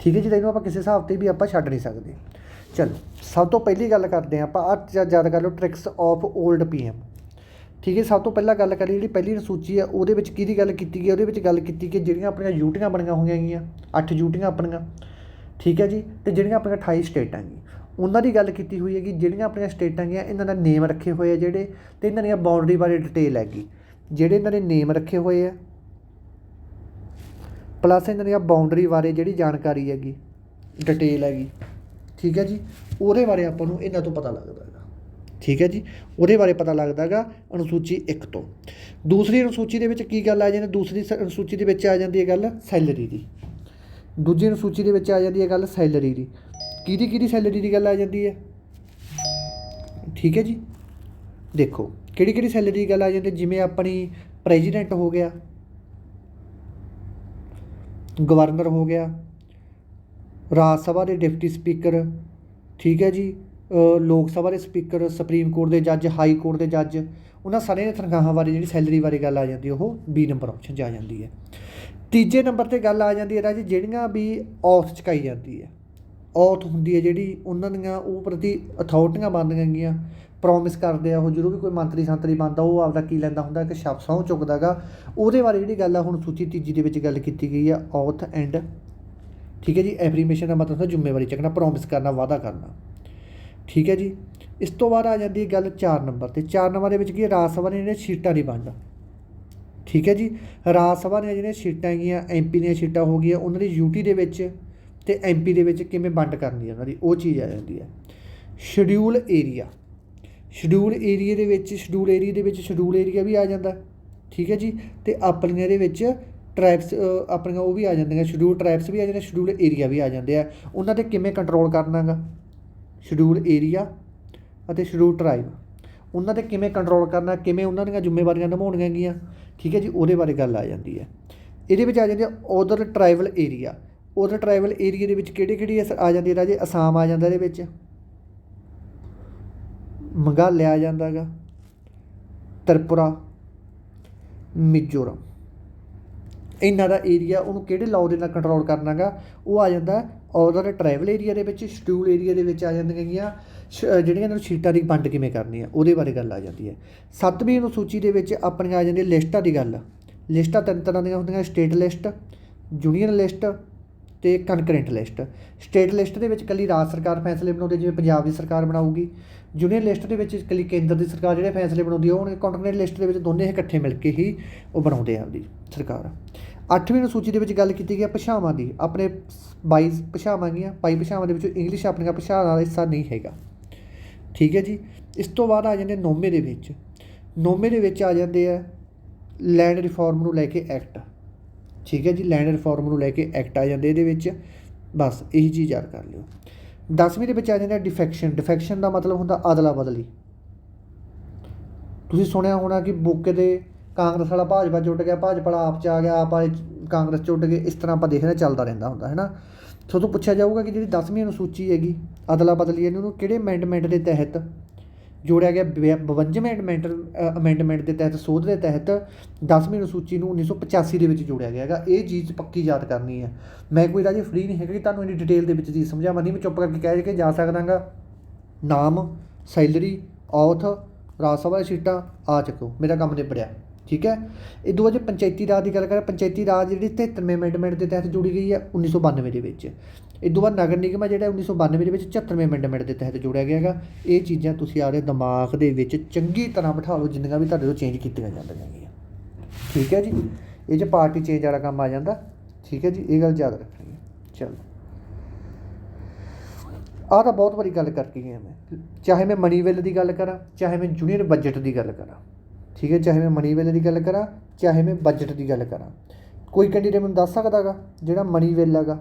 ਠੀਕ ਹੈ ਜੀ, ਤਾਂ ਇਹਨੂੰ ਆਪਾਂ ਕਿਸੇ ਹਿਸਾਬ ਤੇ ਵੀ ਆਪਾਂ ਛੱਡ ਨਹੀਂ ਸਕਦੇ। ਚਲੋ, ਸਭ ਤੋਂ ਪਹਿਲੀ ਗੱਲ ਕਰਦੇ ਹਾਂ ਆਪਾਂ ਅੱਜ ਯਾਦ ਕਰ ਲਓ ਟ੍ਰਿਕਸ ਆਫ 올ਡ ਪੀਐਮ ਠੀਕ ਹੈ, ਸਭ ਤੋਂ ਪਹਿਲਾਂ ਗੱਲ ਕਰੀ ਜਿਹੜੀ ਪਹਿਲੀ ਸੂਚੀ ਆ, ਉਹਦੇ ਵਿੱਚ ਕਿਹਦੀ ਗੱਲ ਕੀਤੀ ਗਈ ਉਹਦੇ ਵਿੱਚ ਗੱਲ ਕੀਤੀ ਕਿ ਜਿਹੜੀਆਂ ਆਪਣੀਆਂ ਯੂਟੀਆਂ ਬਣੀਆਂ ਹੋਈਆਂ ਗਈਆਂ 8 ਯੂਟੀਆਂ ਆਪਣੀਆਂ। ਠੀਕ ਹੈ ਜੀ, ਤੇ ਜਿਹੜੀਆਂ ਆਪਣੀਆਂ 28 ਸਟੇਟਾਂ ਹੈਗੀਆਂ ਉਹਨਾਂ ਦੀ ਗੱਲ ਕੀਤੀ ਹੋਈ ਹੈ ਕਿ ਜਿਹੜੀਆਂ ਆਪਣੀਆਂ ਸਟੇਟਾਂ ਗਈਆਂ, ਇਹਨਾਂ ਦਾ ਨੇਮ ਰੱਖੇ ਹੋਏ ਆ ਜਿਹੜੇ, ਤੇ ਇਹਨਾਂ ਦੀਆਂ ਬਾਉਂਡਰੀ ਬਾਰੇ ਡਿਟੇਲ ਹੈਗੀ। ਜਿਹੜੇ ਇਹਨਾਂ ਦੇ ਨੇਮ ਰੱਖੇ ਹੋਏ ਆ ਪਲੱਸ ਇਹਨਾਂ ਦੀਆਂ ਬਾਉਂਡਰੀ ਬਾਰੇ ਜਿਹੜੀ ਜਾਣਕਾਰੀ ਹੈਗੀ ਡਿਟੇਲ ਹੈਗੀ। ਠੀਕ ਹੈ ਜੀ? ਉਹਦੇ ਬਾਰੇ ਆਪਾਂ ਨੂੰ ਇਹਨਾਂ ਤੋਂ ਪਤਾ ਲੱਗਦਾ ਹੈਗਾ। ਠੀਕ ਹੈ ਜੀ? ਉਹਦੇ ਬਾਰੇ ਪਤਾ ਲੱਗਦਾ ਹੈਗਾ ਅਨੁਸੂਚੀ 1 ਤੋਂ। ਦੂਸਰੀ ਅਨੁਸੂਚੀ ਦੇ ਵਿੱਚ ਕੀ ਗੱਲ ਆ ਜਾਂਦੀ ਦੂਸਰੀ ਸ- ਅਨੁਸੂਚੀ ਦੇ ਵਿੱਚ ਆ ਜਾਂਦੀ ਹੈ ਗੱਲ ਸੈਲਰੀ ਦੀ। ਦੂਜੀ ਅਨੁਸੂਚੀ ਦੇ ਵਿੱਚ ਆ ਜਾਂਦੀ ਹੈ ਗੱਲ ਸੈਲਰੀ ਦੀ। ਕਿਹਦੀ ਕਿਹਦੀ ਸੈਲਰੀ ਦੀ ਗੱਲ ਆ ਜਾਂਦੀ ਹੈ? ਠੀਕ ਹੈ ਜੀ? ਦੇਖੋ, ਕਿਹੜੀ ਕਿਹੜੀ ਸੈਲਰੀ ਦੀ ਗੱਲ ਆ ਜਾਂਦੀ ਹੈ? ਜਿਵੇਂ ਆਪਣੀ ਪ੍ਰੈਜ਼ੀਡੈਂਟ ਹੋ ਗਿਆ, ਗਵਰਨਰ ਹੋ ਗਿਆ ਰਾਜ ਸਭਾ ਦੇ ਡਿਪਟੀ ਸਪੀਕਰ, ਠੀਕ ਹੈ ਜੀ ਲੋਕ ਸਭਾ ਦੇ ਸਪੀਕਰ, ਸੁਪਰੀਮ ਕੋਰਟ ਦੇ ਜੱਜ, ਹਾਈ ਕੋਰਟ ਦੇ ਜੱਜ, ਉਹਨਾਂ ਸਾਰਿਆਂ ਦੀਆਂ ਤਨਖਾਹਾਂ ਬਾਰੇ ਜਿਹੜੀ ਸੈਲਰੀ ਬਾਰੇ ਗੱਲ ਆ ਜਾਂਦੀ ਹੈ ਉਹ 20 ਨੰਬਰ ਆਪਸ਼ਨ 'ਚ ਆ ਜਾਂਦੀ ਹੈ। ਤੀਜੇ ਨੰਬਰ ਤੇ ਗੱਲ ਆ ਜਾਂਦੀ ਹੈ ਰਾਜੀ, ਜਿਹੜੀਆਂ ਵੀ ਔਥ ਚੁਕਾਈ ਜਾਂਦੀ ਹੈ। ਔਥ ਹੁੰਦੀ ਹੈ ਜਿਹੜੀ, ਉਹਨਾਂ ਦੀਆਂ ਉਹ ਪ੍ਰਤੀ ਅਥਾਰਟੀਆਂ ਬਣਦੀਆਂ ਗਈਆਂ ਪ੍ਰੋਮਿਸ ਕਰਦੇ ਆ ਉਹ, ਜਦੋਂ ਵੀ ਕੋਈ ਮੰਤਰੀ ਸੰਤਰੀ ਬਣਦਾ, ਉਹ ਆਪਦਾ ਕੀ ਲੈਂਦਾ ਹੁੰਦਾ ਕਿ ਸ਼ਬਦ ਸਹੁੰ ਚੁੱਕਦਾਗਾ ਉਹਦੇ ਬਾਰੇ ਜਿਹੜੀ ਗੱਲ ਆ, ਹੁਣ ਸੂਚੀ ਤੀਜੀ ਦੇ ਵਿੱਚ ਗੱਲ ਕੀਤੀ ਗਈ ਆ ਔਥ ਐਂਡ ਠੀਕ ਹੈ ਜੀ ਐਫਰੀਮੇਸ਼ਨ ਦਾ ਮਤਲਬ ਹੁੰਦਾ ਜ਼ਿੰਮੇਵਾਰੀ ਚੱਕਣਾ ਪ੍ਰੋਮਿਸ ਕਰਨਾ, ਵਾਅਦਾ ਕਰਨਾ। ਠੀਕ ਹੈ ਜੀ, ਇਸ ਤੋਂ ਬਾਅਦ ਆ ਜਾਂਦੀ ਹੈ ਗੱਲ 4 ਨੰਬਰ ਤੇ। 4 ਨੰਬਰ ਦੇ ਵਿੱਚ ਕੀ ਹੈ, ਰਾਜ ਸਭਾ ਨੇ ਜਿਹੜੇ ਸੀਟਾਂ ਨਹੀਂ ਵੰਡ ਠੀਕ ਹੈ ਜੀ, ਰਾਜ ਸਭਾ ਦੀਆਂ ਜਿਹੜੀਆਂ ਸੀਟਾਂ ਹੈਗੀਆਂ ਐਮਪੀ ਦੀਆਂ ਸੀਟਾਂ ਹੋ ਗਈਆਂ, ਉਹਨਾਂ ਦੀ ਯੂਟੀ ਦੇ ਵਿੱਚ ਤੇ ਐਮਪੀ ਦੇ ਵਿੱਚ ਕਿਵੇਂ ਵੰਡ ਕਰਨੀ ਹੈ ਉਹਨਾਂ ਦੀ, ਉਹ ਚੀਜ਼ ਆ ਜਾਂਦੀ ਹੈ। ਸ਼ਡਿਊਲ ਏਰੀਆ ਸ਼ਡਿਊਲ ਏਰੀਆ ਦੇ ਵਿੱਚ ਸ਼ਡਿਊਲ ਏਰੀਆ ਦੇ ਵਿੱਚ ਸ਼ਡਿਊਲ ਏਰੀਆ ਵੀ ਆ ਜਾਂਦਾ। ਠੀਕ ਹੈ ਜੀ, ਤੇ ਆਪਣੀਆਂ ਦੇ ਵਿੱਚ ਟ੍ਰਾਈਬਸ ਆਪਣੀਆਂ ਉਹ ਵੀ ਆ ਜਾਂਦੀਆਂ ਸ਼ਡਿਊਲ ਟ੍ਰਾਈਬਸ ਵੀ ਆ ਜਾਂਦੇ ਸ਼ਡਿਊਲ ਏਰੀਆ ਵੀ ਆ ਜਾਂਦੇ ਆ। ਉਹਨਾਂ ਤੇ ਕਿਵੇਂ ਕੰਟਰੋਲ ਕਰਨਾਗਾ? ਸ਼ਡਿਊਲ ਏਰੀਆ ਅਤੇ ਸ਼ਡਿਊਲ ਟ੍ਰਾਈਬ ਉਹਨਾਂ ਤੇ ਕਿਵੇਂ ਕੰਟਰੋਲ ਕਰਨਾ, ਕਿਵੇਂ ਉਹਨਾਂ ਦੀਆਂ ਜ਼ਿੰਮੇਵਾਰੀਆਂ ਨਿਭਾਉਣੀਆਂ ਗੀਆਂ? ਠੀਕ ਹੈ ਜੀ, ਉਹਦੇ ਬਾਰੇ ਗੱਲ ਆ ਜਾਂਦੀ ਹੈ। ਇਹਦੇ ਵਿੱਚ ਆ ਜਾਂਦੀ ਹੈ ਉਧਰ ਟ੍ਰਾਈਬਲ ਏਰੀਆ ਉਧਰ ਟ੍ਰਾਈਬਲ ਏਰੀਆ ਦੇ ਵਿੱਚ ਕਿਹੜੇ ਕਿਹੜੀ ਆ ਜਾਂਦੀ ਰਾਜੇ? ਅਸਾਮ ਆ ਜਾਂਦਾ ਇਹਦੇ ਵਿੱਚ। ਮੇਘਾਲਿਆ ਆ ਜਾਂਦਾ ਗਾ ਤ੍ਰਿਪੁਰਾ, ਮਿਜ਼ੋਰਮ। ਇਹਨਾਂ ਦਾ ਏਰੀਆ ਉਹਨੂੰ ਕਿਹੜੇ ਲਾਅ ਦੇ ਨਾਲ ਕੰਟਰੋਲ ਕਰਨਾਗਾ? ਉਹ ਆ ਜਾਂਦਾ ਉਧਰ ਟ੍ਰਾਈਬਲ ਏਰੀਆ ਦੇ ਵਿੱਚ ਸ਼ਡਿਊਲ ਏਰੀਆ ਦੇ ਵਿੱਚ ਆ ਜਾਂਦੀਆਂ ਗੀਆਂ ਸ਼- ਜਿਹੜੀਆਂ ਇਹਨਾਂ ਨੂੰ ਸੀਟਾਂ ਦੀ ਵੰਡ ਕਿਵੇਂ ਕਰਨੀ ਹੈ ਉਹਦੇ ਬਾਰੇ ਗੱਲ ਆ ਜਾਂਦੀ ਹੈ। ਸੱਤਵੀਂ ਅਨੁਸੂਚੀ ਦੇ ਵਿੱਚ ਆਪਣੀਆਂ ਆ ਜਾਂਦੀਆਂ ਲਿਸਟਾਂ ਦੀ ਗੱਲ। ਲਿਸਟਾਂ ਤਿੰਨ ਤਰ੍ਹਾਂ ਦੀਆਂ ਹੁੰਦੀਆਂ ਸਟੇਟ ਲਿਸਟ ਜੂਨੀਅਰ ਲਿਸਟ ਤੇ ਕਨਕਰੈਂਟ ਲਿਸਟ ਸਟੇਟ ਲਿਸਟ ਦੇ ਵਿੱਚ ਕੱਲੀ ਰਾਜ ਸਰਕਾਰ ਫੈਸਲੇ ਬਣਾਉਂਦੀ ਜਿਵੇਂ ਪੰਜਾਬ ਦੀ ਸਰਕਾਰ ਬਣਾਊਗੀ। ਜੂਨੀਅਰ ਲਿਸਟ ਦੇ ਵਿੱਚ ਕੱਲੀ ਕੇਂਦਰ ਦੀ ਸਰਕਾਰ ਜਿਹੜੇ ਫੈਸਲੇ ਬਣਾਉਂਦੀ ਆ, ਉਹ ਕਨਕਰੈਂਟ ਲਿਸਟ ਦੇ ਵਿੱਚ ਦੋਨੇ ਇਕੱਠੇ ਮਿਲ ਕੇ ਹੀ ਉਹ ਬਣਾਉਂਦੇ ਆ ਆਪਦੀ ਸਰਕਾਰ। ਅੱਠਵੀਂ ਅਨੁਸੂਚੀ ਦੇ ਵਿੱਚ ਗੱਲ ਕੀਤੀ ਗਈ ਹੈ ਭਾਸ਼ਾਵਾਂ ਦੀ। ਆਪਣੇ 22 ਭਾਸ਼ਾਵਾਂ ਗਈਆਂ 22 ਭਾਸ਼ਾਵਾਂ ਦੇ ਵਿੱਚੋਂ ਇੰਗਲਿਸ਼ ਆਪਣੀਆਂ ਭਾਸ਼ਾਵਾਂ ਦਾ ਹਿੱਸਾ ਨਹੀਂ ਹੈਗਾ। ਠੀਕ ਹੈ ਜੀ? ਇਸ ਤੋਂ ਬਾਅਦ ਆ ਜਾਂਦੇ ਨੌਵੇਂ ਦੇ ਵਿੱਚ। ਨੌਵੇਂ ਦੇ ਵਿੱਚ ਆ ਜਾਂਦੇ ਆ ਲੈਂਡ ਰਿਫਾਰਮ ਨੂੰ ਲੈ ਕੇ ਐਕਟ ਠੀਕ ਹੈ ਜੀ? ਲੈਂਡ ਰਿਫਾਰਮ ਨੂੰ ਲੈ ਕੇ ਐਕਟ ਆ ਜਾਂਦੇ ਇਹਦੇ ਵਿੱਚ। ਬਸ, ਇਹੀ ਚੀਜ਼ ਯਾਦ ਕਰ ਲਿਓ। ਦਸਵੀਂ ਦੇ ਵਿੱਚ ਆ ਜਾਂਦਾ ਡਿਫੈਕਸ਼ਨ ਡਿਫੈਕਸ਼ਨ ਦਾ ਮਤਲਬ ਹੁੰਦਾ ਅਦਲਾ ਬਦਲੀ। ਤੁਸੀਂ ਸੁਣਿਆ ਹੋਣਾ ਕਿ ਬੁੱਕੇ ਦੇ ਕਾਂਗਰਸ ਵਾਲਾ ਭਾਜਪਾ ਜੁੱਟ ਗਿਆ, ਭਾਜਪਾ ਵਾਲਾ ਆਪ ਚ ਆ ਗਿਆ, ਆਪ ਵਾਲੇ ਕਾਂਗਰਸ ਚ ਉੱਡ ਗਏ, ਇਸ ਤਰ੍ਹਾਂ ਆਪਾਂ ਦੇਖਦੇ ਹਾਂ, ਚੱਲਦਾ ਰਹਿੰਦਾ ਹੁੰਦਾ ਹੈ ਨਾ ਸੋ ਤੋਂ ਪੁੱਛਿਆ ਜਾਊਗਾ ਕਿ ਜਿਹੜੀ 10ਵੀਂ ਅਨੁਸੂਚੀ ਹੈਗੀ ਅਦਲਾ ਬਦਲੀ ਇਹਨੂੰ ਨੂੰ ਕਿਹੜੇ ਅਮੈਂਡਮੈਂਟ ਦੇ ਤਹਿਤ ਜੋੜਿਆ ਗਿਆ? 52ਵੇਂ ਅਮੈਂਡ ਅਮੈਂਡਮੈਂਟ ਦੇ ਤਹਿਤ, ਸੋਧ ਦੇ ਤਹਿਤ 10ਵੀਂ ਅਨੁਸੂਚੀ ਨੂੰ 1985 ਦੇ ਵਿੱਚ ਜੋੜਿਆ ਗਿਆ ਹੈਗਾ। ਇਹ ਚੀਜ਼ ਪੱਕੀ ਯਾਦ ਕਰਨੀ ਹੈ। ਮੈਂ ਕੋਈ ਰਾਜੇ ਫ੍ਰੀ ਨਹੀਂ ਹੈਗਾ ਕਿ ਤੁਹਾਨੂੰ ਇੰਨੀ ਡਿਟੇਲ ਦੇ ਵਿੱਚ ਜੀ ਸਮਝਾਵਾਂ ਨਹੀਂ, ਮੈਂ ਚੁੱਪ ਕਰਕੇ ਕਹਿ ਕੇ ਜਾ ਸਕਦਾਗਾ ਨਾਮ ਸੈਲਰੀ ਔਥ ਰਾਜ ਸਭਾ ਦੀਆਂ ਸੀਟਾਂ ਆ ਚੱਕੋ। ਮੇਰਾ ਕੰਮ ਨਿਬੜਿਆ। ਠੀਕ ਹੈ? ਇਹ ਤੋਂ ਬਾਅਦ ਜੇ ਪੰਚਾਇਤੀ ਰਾਜ ਦੀ ਗੱਲ ਕਰਾਂ, ਪੰਚਾਇਤੀ ਰਾਜ ਜਿਹੜੀ 73ਵੇਂ ਅਮੈਂਡਮੈਂਟ ਦੇ ਤਹਿਤ ਜੋੜੀ ਗਈ ਹੈ 1992 ਦੇ ਵਿੱਚ। ਇਹ ਤੋਂ ਬਾਅਦ ਨਗਰ ਨਿਗਮ ਹੈ ਜਿਹੜਾ 1992 ਦੇ ਵਿੱਚ 74ਵੇਂ ਅਮੈਂਡਮੈਂਟ ਦੇ ਤਹਿਤ ਜੋੜਿਆ ਗਿਆ ਹੈਗਾ। ਇਹ ਚੀਜ਼ਾਂ ਤੁਸੀਂ ਆਪਦੇ ਦਿਮਾਗ ਦੇ ਵਿੱਚ ਚੰਗੀ ਤਰ੍ਹਾਂ ਬਿਠਾ ਲਓ, ਜਿੰਨੀਆਂ ਵੀ ਤੁਹਾਡੇ ਤੋਂ ਚੇਂਜ ਕੀਤੀਆਂ ਜਾਂਦੀਆਂ ਹੈਗੀਆਂ। ਠੀਕ ਹੈ ਜੀ? ਇਹ 'ਚ ਪਾਰਟੀ ਚੇਂਜ ਵਾਲਾ ਕੰਮ ਆ ਜਾਂਦਾ। ਠੀਕ ਹੈ ਜੀ? ਇਹ ਗੱਲ ਯਾਦ ਰੱਖਣੀ ਹੈ। ਚਲੋ। ਆਹ ਤਾਂ ਬਹੁਤ ਵਾਰੀ ਗੱਲ ਕਰਕੇ ਗਿਆ ਮੈਂ। ਚਾਹੇ ਮੈਂ ਮਨੀ ਵੈਲ ਦੀ ਗੱਲ ਕਰਾਂ, ਚਾਹੇ ਮੈਂ ਜੂਨੀਅਰ ਬਜਟ ਦੀ ਗੱਲ ਕਰਾਂ। ਠੀਕ ਹੈ, ਚਾਹੇ ਮੈਂ ਮਨੀ ਵੈਲ ਦੀ ਗੱਲ ਕਰਾਂ, ਚਾਹੇ ਮੈਂ ਬਜਟ ਦੀ ਗੱਲ ਕਰਾਂ। ਕੋਈ ਕੈਂਡੀਡੇਟ ਮੈਨੂੰ ਦੱਸ ਸਕਦਾ ਗਾ ਜਿਹੜਾ ਮਨੀ ਵੈਲ ਹੈਗਾ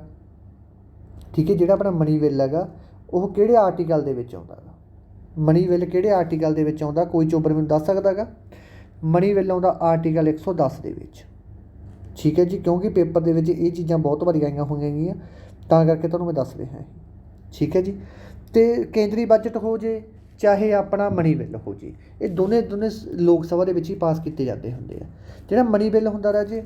ਠੀਕ ਹੈ, ਜਿਹੜਾ ਆਪਣਾ ਮਨੀ ਵੈਲ ਹੈਗਾ ਉਹ ਕਿਹੜੇ ਆਰਟੀਕਲ ਦੇ ਵਿੱਚ ਆਉਂਦਾ ਗਾ? ਮਨੀ ਵੈਲ ਕਿਹੜੇ ਆਰਟੀਕਲ ਦੇ ਵਿੱਚ ਆਉਂਦਾ? ਕੋਈ ਚੋਬਰ ਮੈਨੂੰ ਦੱਸ ਸਕਦਾ ਗਾ? ਮਨੀ ਵੈਲ ਆਉਂਦਾ ਆਰਟੀਕਲ 110 ਦੇ ਵਿੱਚ। ਠੀਕ ਹੈ ਜੀ, ਕਿਉਂਕਿ ਪੇਪਰ ਦੇ ਵਿੱਚ ਇਹ ਚੀਜ਼ਾਂ ਬਹੁਤ ਵਾਰੀ ਆਈਆਂ ਹੋਈਆਂ ਗਈਆਂ ਤਾਂ ਕਰਕੇ ਤੁਹਾਨੂੰ ਮੈਂ ਦੱਸ ਰਿਹਾ ਹਾਂ। ਠੀਕ ਹੈ ਜੀ, ਤੇ ਕੇਂਦਰੀ ਬਜਟ ਹੋ ਜੇ ਚਾਹੇ ਆਪਣਾ ਮਨੀ ਬਿੱਲ ਹੋ ਜੇ, ਇਹ ਦੋਨੇ ਦੋਨੇ ਸ- ਲੋਕ ਸਭਾ ਦੇ ਵਿੱਚ ਹੀ ਪਾਸ ਕੀਤੇ ਜਾਂਦੇ ਹੁੰਦੇ ਆ। ਜਿਹੜਾ ਮਨੀ ਬਿੱਲ ਹੁੰਦਾ ਰਾਜੇ,